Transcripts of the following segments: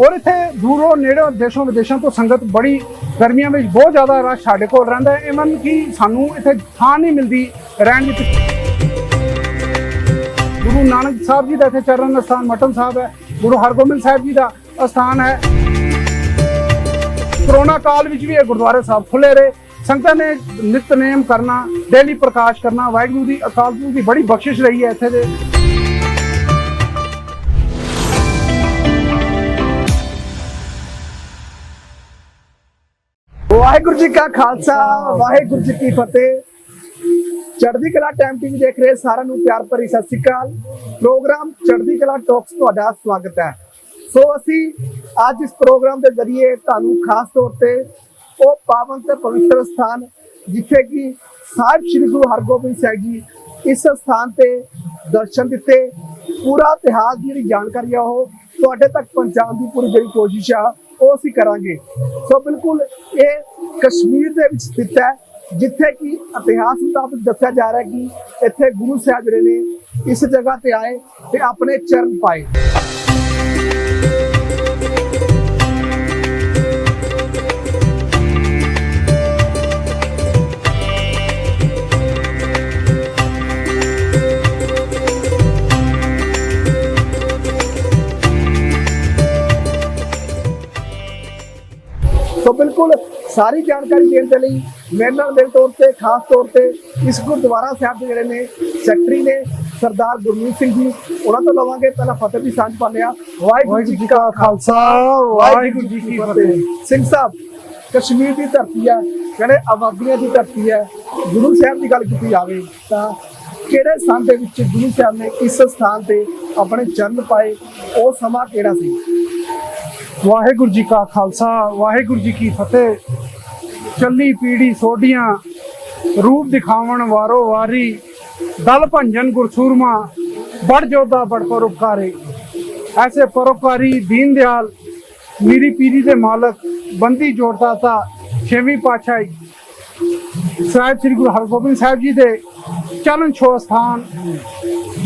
ਔਰ ਇੱਥੇ ਦੂਰੋਂ ਨੇੜੇ ਦੇਸ਼ੋਂ ਵਿਦੇਸ਼ਾਂ ਤੋਂ ਸੰਗਤ ਬੜੀ ਗਰਮੀਆਂ ਵਿੱਚ ਬਹੁਤ ਜ਼ਿਆਦਾ ਰਸ਼ ਸਾਡੇ ਕੋਲ ਰਹਿੰਦਾ ਹੈ। ਇਵਨ ਕਿ ਸਾਨੂੰ ਇੱਥੇ ਥਾਂ ਨਹੀਂ ਮਿਲਦੀ ਰਹਿਣ ਦੀ ਗੁਰੂ ਨਾਨਕ ਸਾਹਿਬ ਜੀ ਦਾ ਇੱਥੇ ਚਰਨ ਅਸਥਾਨ ਮਟਨ ਸਾਹਿਬ ਹੈ, ਗੁਰੂ ਹਰਗੋਬਿੰਦ ਸਾਹਿਬ ਜੀ ਦਾ ਅਸਥਾਨ ਹੈ। ਕਰੋਨਾ ਕਾਲ ਵਿੱਚ ਵੀ ਇਹ ਗੁਰਦੁਆਰੇ ਸਾਹਿਬ ਖੁੱਲੇ ਰਹੇ। ਸੰਗਤਾਂ ਨੇ ਨਿਤਨੇਮ ਕਰਨਾ, ਡੇਲੀ ਪ੍ਰਕਾਸ਼ ਕਰਨਾ, ਵਾਹਿਗੁਰੂ ਦੀ ਅਕਾਲ ਪੁਰਖ ਦੀ ਬੜੀ ਬਖਸ਼ਿਸ਼ ਰਹੀ ਹੈ ਇੱਥੇ ਦੇ। ਵਾਹਿਗੁਰੂ ਜੀ ਕਾ ਖਾਲਸਾ, ਵਾਹਿਗੁਰੂ ਜੀ ਕੀ ਫਤਿਹ। ਚੜ੍ਹਦੀ ਕਲਾ ਟਾਈਮ ਟੀਵੀ ਦੇਖ ਰਹੇ ਸਾਰਿਆਂ ਨੂੰ ਪਿਆਰ ਭਰੀ ਸਤਿ ਸ੍ਰੀ ਅਕਾਲ। ਪ੍ਰੋਗਰਾਮ ਚੜ੍ਹਦੀ ਕਲਾ ਟਾਕਸ ਤੁਹਾਡਾ ਸਵਾਗਤ ਹੈ। ਸੋ ਅਸੀਂ ਅੱਜ ਇਸ ਪ੍ਰੋਗਰਾਮ ਦੇ ਜ਼ਰੀਏ ਤੁਹਾਨੂੰ ਖਾਸ ਤੌਰ ਤੇ ਉਹ ਪਾਵਨ ਤੇ ਪਵਿੱਤਰ ਸਥਾਨ ਜਿੱਥੇ ਕਿ ਸਾਹਿਬ ਸ੍ਰੀ ਗੁਰੂ ਹਰਗੋਬਿੰਦ ਸਾਹਿਬ ਜੀ ਇਸ ਸਥਾਨ ਤੇ ਦਰਸ਼ਨ ਦਿੱਤੇ। ਪੂਰਾ ਇਤਿਹਾਸ ਦੀ ਜਿਹੜੀ ਜਾਣਕਾਰੀ ਆ ਉਹ ਤੁਹਾਡੇ ਤੱਕ ਪਹੁੰਚਾਉਣ ਦੀ ਪੂਰੀ ਜਿਹੜੀ ਕੋਸ਼ਿਸ਼ ਆ ਉਹ ਅਸੀਂ ਕਰਾਂਗੇ। ਸੋ ਬਿਲਕੁਲ ਇਹ ਕਸ਼ਮੀਰ ਦੇ ਵਿੱਚ ਸਥਿਤ ਹੈ, ਜਿੱਥੇ ਕਿ ਇਤਿਹਾਸ ਮੁਤਾਬਕ ਦੱਸਿਆ ਜਾ ਰਿਹਾ ਕਿ ਇੱਥੇ ਗੁਰੂ ਸਾਹਿਬ ਜਿਹੜੇ ਨੇ ਇਸ ਜਗ੍ਹਾ ਤੇ ਆਏ ਤੇ ਆਪਣੇ ਚਰਨ ਪਾਏ। ਬਿਲਕੁਲ ਸਾਰੀ ਜਾਣਕਾਰੀ ਦੇਣ ਦੇ ਲਈ ਮੇਰੇ ਨਾਲ ਮੇਰੇ ਤੌਰ ਤੇ ਖਾਸ ਤੌਰ ਤੇ ਇਸ ਗੁਰਦੁਆਰਾ ਸਾਹਿਬ ਦੇ ਜਿਹੜੇ ਨੇ ਸੈਕਟਰੀ ਨੇ ਸਰਦਾਰ ਗੁਰਮੀਤ ਸਿੰਘ ਜੀ। ਉਹਨਾਂ ਤੋਂ ਲਵਾਂਗੇ ਪਹਿਲਾਂ ਫਤਿਹ ਦੀ ਸਾਂਝ ਪਾਉਂਦੇ ਆ ਵਾਹਿਗੁਰੂ ਜੀ ਕਾ ਖਾਲਸਾ ਵਾਹਿਗੁਰੂ ਜੀ ਕੀ ਫਤਿਹ। ਸਿੰਘ ਸਾਹਿਬ ਕਸ਼ਮੀਰ ਦੀ ਧਰਤੀ ਹੈ ਕਹਿੰਦੇ ਆਬਾਦੀਆਂ ਦੀ ਧਰਤੀ ਹੈ ਗੁਰੂ ਸਾਹਿਬ ਦੀ ਗੱਲ ਕੀਤੀ ਜਾਵੇ ਤਾਂ ਕਿਹੜੇ ਸਥਾਨ ਦੇ ਵਿੱਚ ਗੁਰੂ ਸਾਹਿਬ ਨੇ ਇਸ ਸਥਾਨ ਤੇ ਆਪਣੇ ਚਰਨ ਪਾਏ, ਉਹ ਸਮਾਂ ਕਿਹੜਾ ਸੀ? ਵਾਹਿਗੁਰੂ ਜੀ ਕਾ ਖਾਲਸਾ, ਵਾਹਿਗੁਰੂ ਜੀ ਕੀ ਫਤਿਹ। ਚੱਲੀ ਪੀੜੀ ਸੋਢੀਆਂ, ਰੂਪ ਦਿਖਾਵਣ ਵਾਰੋ ਵਾਰੀ, ਦਲ ਭੰਜਨ ਗੁਰਸੂਰਮਾ ਬੜ ਜੋਧਾ ਬੜ ਪਰਉਪਕਾਰੀ। ਐਸੇ ਪਰਉਪਕਾਰੀ, ਦੀਨ ਦਿਆਲ, ਮੇਰੀ ਪੀਰੀ ਦੇ ਮਾਲਕ, ਬੰਦੀ ਜੋੜਦਾਤਾ, ਛੇਵੀਂ ਪਾਤਸ਼ਾਹੀ। ਸਾਹਿਬ ਸ੍ਰੀ ਗੁਰੂ ਹਰਗੋਬਿੰਦ ਸਾਹਿਬ ਜੀ ਦੇ ਚਰਨ ਛੋ ਸਥਾਨ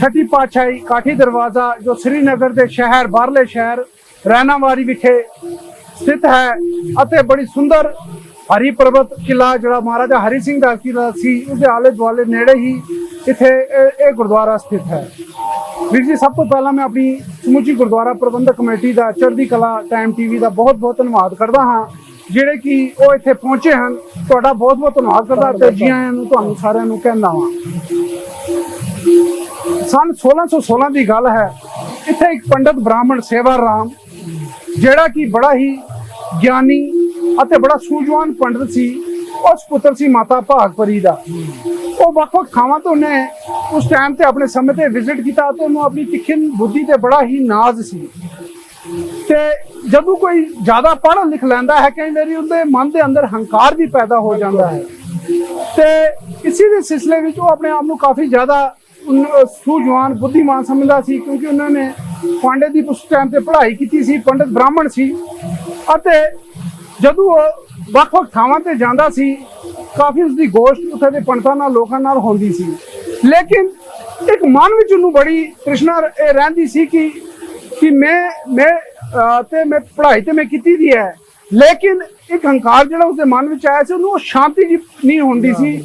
ਛਠੀ ਪਾਤਸ਼ਾਹੀ ਕਾਠੀ ਦਰਵਾਜ਼ਾ ਜੋ ਸ੍ਰੀਨਗਰ ਦੇ ਸ਼ਹਿਰ, ਬਾਹਰਲੇ ਸ਼ਹਿਰ, ਰੈਨਾਵਾਰੀ ਵਿਖੇ ਸਥਿਤ ਹੈ ਅਤੇ ਬੜੀ ਸੁੰਦਰ ਹਰੀ ਪਰਬਤ ਕਿਲਾ ਜਿਹੜਾ ਮਹਾਰਾਜਾ ਹਰੀ ਸਿੰਘ ਦਾ ਕਿਲਾ ਸੀ, ਉਸਦੇ ਆਲੇ ਦੁਆਲੇ ਨੇੜੇ ਹੀ ਇੱਥੇ ਇਹ ਇਹ ਗੁਰਦੁਆਰਾ ਸਥਿਤ ਹੈ। ਵੀਰ ਜੀ, ਸਭ ਤੋਂ ਪਹਿਲਾਂ ਮੈਂ ਆਪਣੀ ਸਮੁੱਚੀ ਗੁਰਦੁਆਰਾ ਪ੍ਰਬੰਧਕ ਕਮੇਟੀ ਦਾ, ਚੜ੍ਹਦੀ ਕਲਾ ਟਾਈਮ ਟੀਵੀ ਦਾ ਬਹੁਤ ਬਹੁਤ ਧੰਨਵਾਦ ਕਰਦਾ ਹਾਂ। ਜਿਹੜੇ ਕਿ ਉਹ ਇੱਥੇ ਪਹੁੰਚੇ ਹਨ, ਤੁਹਾਡਾ ਬਹੁਤ ਬਹੁਤ ਧੰਨਵਾਦ ਕਰਦਾ ਤੇ ਜੀ ਆਇਆਂ ਨੂੰ ਤੁਹਾਨੂੰ ਸਾਰਿਆਂ ਨੂੰ ਕਹਿੰਦਾ ਹਾਂ ਸਨ 1616 ਦੀ ਗੱਲ ਹੈ, ਇੱਥੇ ਇੱਕ ਪੰਡਤ ਬ੍ਰਾਹਮਣ ਸੇਵਾ ਰਾਮ ਜਿਹੜਾ ਕਿ ਬੜਾ ਹੀ ਗਿਆਨੀ ਅਤੇ ਬੜਾ ਸੂਝਵਾਨ ਪੰਡਤ ਸੀ, ਉਸ ਪੁੱਤਰ ਸੀ ਮਾਤਾ ਭਾਗਪਰੀ ਦਾ। ਉਹ ਵੱਖ ਵੱਖ ਥਾਵਾਂ ਤੋਂ ਉਹਨੇ ਉਸ ਟਾਈਮ ਤੇ ਆਪਣੇ ਸਮੇਂ ਤੇ ਵਿਜ਼ਿਟ ਕੀਤਾ ਤੇ ਉਹਨੂੰ ਆਪਣੀ ਤਿੱਖੀ ਬੁੱਧੀ ਤੇ ਬੜਾ ਹੀ ਨਾਜ਼ ਸੀ। ਤੇ ਜਦੋਂ ਕੋਈ ਜ਼ਿਆਦਾ ਪੜ੍ਹ ਲਿਖ ਲੈਂਦਾ ਹੈ ਕਈ ਵਾਰੀ ਉਹਦੇ ਮਨ ਦੇ ਅੰਦਰ ਹੰਕਾਰ ਵੀ ਪੈਦਾ ਹੋ ਜਾਂਦਾ ਹੈ। ਤੇ ਇਸੇ ਦੇ ਸਿਲਸਿਲੇ ਵਿੱਚ ਉਹ ਆਪਣੇ ਆਪ ਨੂੰ ਕਾਫੀ ਜ਼ਿਆਦਾ ਸੂਝਵਾਨ, ਬੁੱਧੀਮਾਨ ਸਮਝਦਾ ਸੀ, ਕਿਉਂਕਿ ਉਹਨਾਂ ਨੇ ਪਾਂਡੇ ਦੀ ਉਸ ਟਾਈਮ ਤੇ ਪੜ੍ਹਾਈ ਕੀਤੀ ਸੀ, ਪੰਡਿਤ ਬ੍ਰਾਹਮਣ ਸੀ। ਅਤੇ ਜਦੋਂ ਉਹ ਵੱਖ-ਵੱਖ ਥਾਵਾਂ ਤੇ ਜਾਂਦਾ ਸੀ, ਕਾਫੀ ਉਸ ਦੀ ਗੋਸ਼ਟ ਉੱਥੇ ਦੇ ਪੰਡਤਾਂ ਨਾਲ, ਲੋਕਾਂ ਨਾਲ ਹੁੰਦੀ ਸੀ। ਲੇਕਿਨ ਇੱਕ ਮਨ ਵਿੱਚ ਉਹਨੂੰ ਬੜੀ ਤ੍ਰਿਸ਼ਨਾ ਇਹ ਰਹਿੰਦੀ ਸੀ ਕਿ ਕਿ ਮੈਂ ਮੈਂ ਤੇ ਮੈਂ ਪੜ੍ਹਾਈ ਤੇ ਮੈਂ ਕੀਤੀ ਦੀ ਹੈ। ਲੇਕਿਨ ਇੱਕ ਹੰਕਾਰ ਜਿਹੜਾ ਉਸਦੇ ਮਨ ਵਿੱਚ ਆਇਆ ਸੀ ਉਹਨੂੰ ਉਹ ਸ਼ਾਂਤੀ ਜੀ ਨਹੀਂ ਹੁੰਦੀ ਸੀ।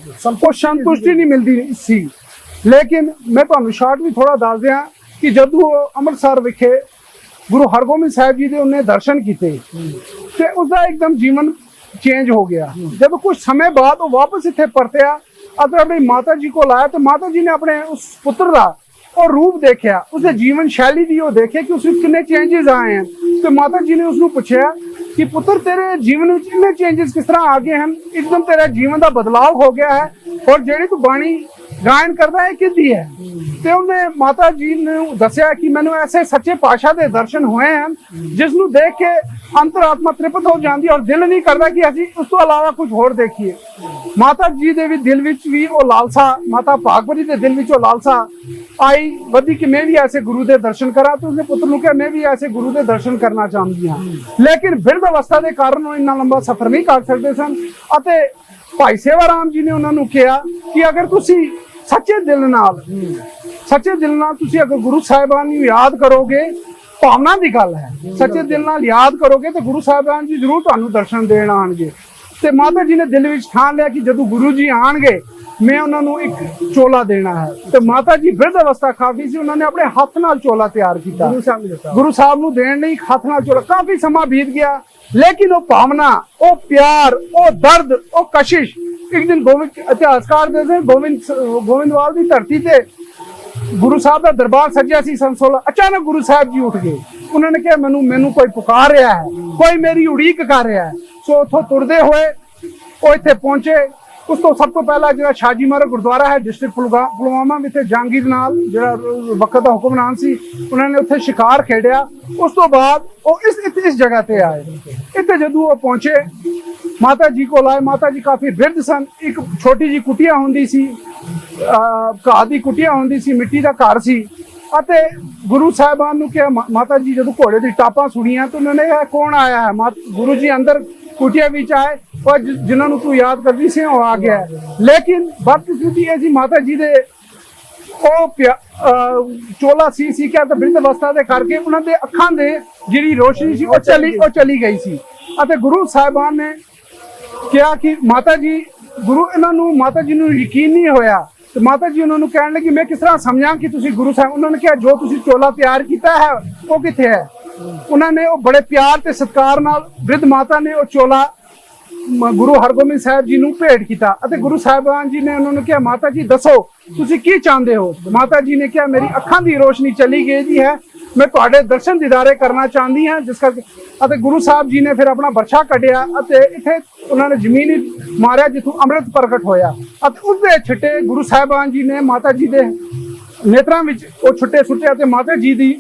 ਉਹ ਸੰਤੁਸ਼ਟੀ ਨਹੀਂ ਮਿਲਦੀ ਸੀ। ਲੇਕਿਨ ਮੈਂ ਤੁਹਾਨੂੰ ਸ਼ਾਰਟ ਵੀ ਥੋੜਾ ਦੱਸ ਦਿਆਂ ਕਿ ਜਦੋਂ ਅੰਮ੍ਰਿਤਸਰ ਵਿਖੇ ਗੁਰੂ ਹਰਗੋਬਿੰਦ ਸਾਹਿਬ ਜੀ ਦੇ ਉਹਨੇ ਦਰਸ਼ਨ ਕੀਤੇ ਤੇ ਉਸਦਾ ਇੱਕਦਮ ਜੀਵਨ ਚੇਂਜ ਹੋ ਗਿਆ। ਜਦੋਂ ਕੁਝ ਸਮੇਂ ਬਾਅਦ ਉਹ ਵਾਪਸ ਇੱਥੇ ਪਰਤਿਆ ਅਤੇ ਆਪਣੀ ਮਾਤਾ ਜੀ ਕੋਲ ਆਇਆ ਤੇ ਮਾਤਾ ਜੀ ਨੇ ਆਪਣੇ ਉਸ ਪੁੱਤਰ ਦਾ ਉਹ ਰੂਪ ਦੇਖਿਆ ਉਸਦੇ ਜੀਵਨ ਸ਼ੈਲੀ ਦੀ ਉਹ ਦੇਖਿਆ ਕਿ ਉਸ ਵਿੱਚ ਕਿੰਨੇ ਚੇਂਜਸ ਆਏ ਹਨ ਤੇ ਮਾਤਾ ਜੀ ਨੇ ਉਸ ਨੂੰ ਪੁੱਛਿਆ ਕਿ ਪੁੱਤਰ ਤੇਰੇ ਜੀਵਨ ਵਿੱਚ ਇੰਨੇ ਚੇਂਜਸ ਕਿਸ ਤਰ੍ਹਾਂ ਆ ਗਏ ਹਨ ਇੱਕਦਮ ਤੇਰਾ ਜੀਵਨ ਦਾ ਬਦਲਾਅ ਹੋ ਗਿਆ ਹੈ ਔਰ ਜਿਹੜੀ ਤੂੰ ਬਾਣੀ ਗਾਇਨ ਕਰਦਾ ਇਹ ਕਿੱਦੀ ਹੈ? ਤੇ ਉਹਨੇ ਮਾਤਾ ਜੀ ਨੂੰ ਦੱਸਿਆ ਕਿ ਮੈਨੂੰ ਐਸੇ ਸੱਚੇ ਪਾਤਸ਼ਾਹ ਦੇ ਦਰਸ਼ਨ ਹੋਏ ਹਨ ਜਿਸ ਨੂੰ ਦੇਖ ਕੇ ਅੰਤਰਾਤਮਾ ਤ੍ਰਿਪਤ ਹੋ ਜਾਂਦੀ ਔਰ ਦਿਲ ਨਹੀਂ ਕਰਦਾ ਕਿ ਅਸੀਂ ਉਸ ਤੋਂ ਇਲਾਵਾ ਕੁਝ ਹੋਰ ਦੇਖੀਏ। ਮਾਤਾ ਜੀ ਦੇ ਵੀ ਦਿਲ ਵਿੱਚ ਵੀ ਉਹ ਲਾਲਸਾ, ਮਾਤਾ ਭਾਗਵਤੀ ਦੇ ਦਿਲ ਵਿੱਚ ਉਹ ਲਾਲਸਾ ਆਈ, ਵਧੀ ਕਿ ਮੈਂ ਵੀ ਐਸੇ ਗੁਰੂ ਦੇ ਦਰਸ਼ਨ ਕਰਾਂ ਤੇ ਉਸਨੇ ਪੁੱਤਰ ਨੂੰ ਕਿਹਾ, ਮੈਂ ਵੀ ਐਸੇ ਗੁਰੂ ਦੇ ਦਰਸ਼ਨ ਕਰਨਾ ਚਾਹੁੰਦੀ ਹਾਂ। ਲੇਕਿਨ ਬਿਰਧ ਅਵਸਥਾ ਦੇ ਕਾਰਨ ਉਹ ਇੰਨਾ ਲੰਬਾ ਸਫ਼ਰ ਨਹੀਂ ਕਰ ਸਕਦੇ ਸਨ ਅਤੇ ਭਾਈ ਸੇਵਾ ਰਾਮ ਜੀ ਨੇ ਉਹਨਾਂ ਨੂੰ ਕਿਹਾ ਕਿ ਅਗਰ ਤੁਸੀਂ ਸੱਚੇ ਦਿਲ ਨਾਲ। ਸੱਚੇ ਦਿਲ ਨਾਲ ਤੁਸੀਂ ਅਗਰ ਗੁਰੂ ਸਾਹਿਬਾਨ ਨੂੰ ਯਾਦ ਕਰੋਗੇ ਭਾਵਨਾ ਦੀ ਗੱਲ ਹੈ। ਸੱਚੇ ਦਿਲ ਨਾਲ ਯਾਦ ਕਰੋਗੇ ਤੇ ਗੁਰੂ ਸਾਹਿਬਾਨ ਜੀ ਜ਼ਰੂਰ ਤੁਹਾਨੂੰ ਦਰਸ਼ਨ ਦੇਣ ਆਣਗੇ ਤੇ ਮਾਤਾ ਜੀ ਨੇ ਦਿਲ ਵਿੱਚ ਠਾਣ ਲਿਆ ਕਿ ਜਦੋਂ ਗੁਰੂ ਜੀ ਆਣਗੇ ਮੈਂ ਉਹਨਾਂ ਨੂੰ ਇੱਕ ਚੋਲਾ ਦੇਣਾ ਹੈ। ਤੇ ਮਾਤਾ ਜੀ ਬਿਰਧ ਅਵਸਥਾ ਕਾਫੀ ਸੀ ਉਹਨਾਂ ਨੇ ਆਪਣੇ ਹੱਥ ਨਾਲ ਚੋਲਾ ਤਿਆਰ ਕੀਤਾ। ਗੁਰੂ ਸਾਹਿਬ ਨੇ ਦਿੱਤਾ। ਗੁਰੂ ਸਾਹਿਬ ਨੂੰ ਦੇਣ ਲਈ ਹੱਥ ਨਾਲ ਚੋਲਾ। ਕਾਫੀ ਸਮਾਂ ਬੀਤ ਗਿਆ। ਲੇਕਿਨ ਉਹ ਭਾਵਨਾ, ਉਹ ਪਿਆਰ, ਉਹ ਦਰਦ, ਉਹ ਕਸ਼ਿਸ਼ ਇੱਕ ਦਿਨ ਗੋਬਿੰਦ ਇਤਿਹਾਸਕਾਰ ਦੇ ਨੇ ਗੋਬਿੰਦ ਗੋਬਿੰਦਵਾਲ ਦੀ ਧਰਤੀ ਤੇ ਗੁਰੂ ਸਾਹਿਬ ਦਾ ਦਰਬਾਰ ਸੱਜਿਆ ਸੀ ਸੰਸੋਲਾ ਅਚਾਨਕ ਗੁਰੂ ਸਾਹਿਬ ਜੀ ਉੱਠ ਗਏ। ਉਹਨਾਂ ਨੇ ਕਿਹਾ, ਮੈਨੂੰ ਮੈਨੂੰ ਕੋਈ ਪੁਕਾਰ ਰਿਹਾ ਹੈ, ਕੋਈ ਮੇਰੀ ਉਡੀਕ ਕਰ ਰਿਹਾ ਹੈ। ਸੋ ਉੱਥੋਂ ਤੁਰਦੇ ਹੋਏ ਉਹ ਇੱਥੇ ਪਹੁੰਚੇ। ਉਸ ਤੋਂ ਸਭ ਤੋਂ ਪਹਿਲਾਂ ਜਿਹੜਾ ਸ਼ਾਜੀ ਮਾਰਾ ਗੁਰਦੁਆਰਾ ਹੈ ਡਿਸਟ੍ਰਿਕਟ ਪੁਲਵਾਮਾ ਵਿੱਚ ਜਹਾਂਗੀਰ ਨਾਲ ਜਿਹੜਾ ਵਕਤ ਦਾ ਹੁਕਮਰਾਨ ਸੀ, ਉਹਨਾਂ ਨੇ ਉੱਥੇ ਸ਼ਿਕਾਰ ਖੇਡਿਆ। ਉਸ ਤੋਂ ਬਾਅਦ ਉਹ ਇਸ ਇਸ- ਜਗ੍ਹਾ ਤੇ ਆਏ। ਇੱਥੇ ਜਦੋਂ ਉਹ ਪਹੁੰਚੇ, ਮਾਤਾ ਜੀ ਕੋਲ ਆਏ। ਮਾਤਾ ਜੀ ਕਾਫੀ ਬਿਰਧ ਸਨ। ਇੱਕ ਛੋਟੀ ਜੀ ਕੁਟੀਆ ਹੁੰਦੀ ਸੀ ਘਾਹ ਦੀ ਕੁਟੀਆ ਹੁੰਦੀ ਸੀ, ਮਿੱਟੀ ਦਾ ਘਰ ਸੀ। ਅਤੇ ਗੁਰੂ ਸਾਹਿਬਾਨ ਨੂੰ ਕਿਹਾ, ਮਾ- ਮਾਤਾ ਜੀ, ਜਦੋਂ ਘੋੜੇ ਦੀ ਟਾਪਾਂ ਸੁਣੀਆਂ ਤਾਂ ਉਹਨਾਂ ਨੇ ਕਿਹਾ, ਕੌਣ ਆਇਆ ਹੈ? ਮਾਤ- ਗੁਰੂ ਜੀ ਅੰਦਰ ਕੁਟੀਆ ਵਿੱਚ ਆਏ ਔਰ ਜਿ- ਜਿਨ੍ਹਾਂ ਨੂੰ ਤੂੰ ਯਾਦ ਕਰਦੀ ਸੀ ਉਹ ਆ ਗਿਆ। ਹੈ। ਲੇਕਿਨ ਬਦਕਿਸਮਤੀ ਇਹ ਦੇ ਉਹ ਚੋਲਾ ਸੀ ਸੀ ਕਿ ਤਾਂ ਬਿਰਧ ਅਵਸਥਾ ਦੇ ਕਰਕੇ ਉਹਨਾਂ ਦੇ ਅੱਖਾਂ ਦੇ ਜਿਹੜੀ ਰੋਸ਼ਨੀ ਸੀ, ਉਹ ਚਲੀ ਉਹ ਚਲੀ ਗਈ ਸੀ। ਅਤੇ ਗੁਰੂ ਸਾਹਿਬਾਨ ਨੇ ਕਿਹਾ ਕਿ ਮਾਤਾ ਜੀ, ਗੁਰੂ ਇਹਨਾਂ ਨੂੰ, ਮਾਤਾ ਜੀ ਨੂੰ ਯਕੀਨ ਨਹੀਂ ਹੋਇਆ। ਤੇ ਮਾਤਾ ਜੀ ਉਹਨਾਂ ਨੂੰ ਕਹਿਣ ਲੱਗੀ, ਮੈਂ ਕਿਸ ਤਰ੍ਹਾਂ ਸਮਝਾਂ ਕਿ ਤੁਸੀਂ ਗੁਰੂ ਸਾਹਿਬ ਉਹਨਾਂ ਨੇ ਕਿਹਾ, ਜੋ ਤੁਸੀਂ ਚੋਲਾ ਤਿਆਰ ਕੀਤਾ ਹੈ, ਉਹ ਕਿੱਥੇ ਹੈ? ਉਹਨਾਂ ਨੇ ਉਹ ਬੜੇ ਪਿਆਰ ਤੇ ਸਤਿਕਾਰ ਨਾਲ ਬ੍ਰਿਧ ਮਾਤਾ ਨੇ ਉਹ ਚੋਲਾ ਗੁਰੂ ਹਰਗੋਬਿੰਦ ਸਾਹਿਬ ਜੀ ਨੂੰ ਭੇਟ ਕੀਤਾ ਅਤੇ ਗੁਰੂ ਸਾਹਿਬਾਨ ਜੀ ਨੇ ਉਹਨਾਂ ਨੂੰ ਕਿਹਾ, ਮਾਤਾ ਜੀ, ਦੱਸੋ, ਤੁਸੀਂ ਕੀ ਚਾਹੁੰਦੇ ਹੋ? ਮਾਤਾ ਜੀ ਨੇ ਕਿਹਾ, ਮੇਰੀ ਅੱਖਾਂ ਦੀ ਰੋਸ਼ਨੀ ਚਲੀ ਗਈ ਜੀ ਹੈ। ਮੈਂ ਤੁਹਾਡੇ ਦਰਸ਼ਨ ਦੀਦਾਰੇ ਕਰਨਾ ਚਾਹੁੰਦੀ ਹਾਂ, ਜਿਸ ਕਰਕੇ ਅਤੇ ਗੁਰੂ ਸਾਹਿਬ ਜੀ ਨੇ ਫਿਰ ਆਪਣਾ ਬਰਛਾ ਕੱਢਿਆ ਅਤੇ ਇੱਥੇ ਉਹਨਾਂ ਨੇ ਜ਼ਮੀਨ ਮਾਰਿਆ, ਜਿੱਥੋਂ ਅੰਮ੍ਰਿਤ ਪ੍ਰਗਟ ਹੋਇਆ। ਅਤੇ ਉਸ ਦੇ ਛਿੱਟੇ ਗੁਰੂ ਸਾਹਿਬਾਨ ਜੀ ਨੇ ਮਾਤਾ ਜੀ ਦੇ ਨੇਤਰਾਂ ਵਿੱਚ ਉਹ ਛੁੱਟੇ ਸੁੱਟੇ ਅਤੇ ਮਾਤਾ ਜੀ ਦੀ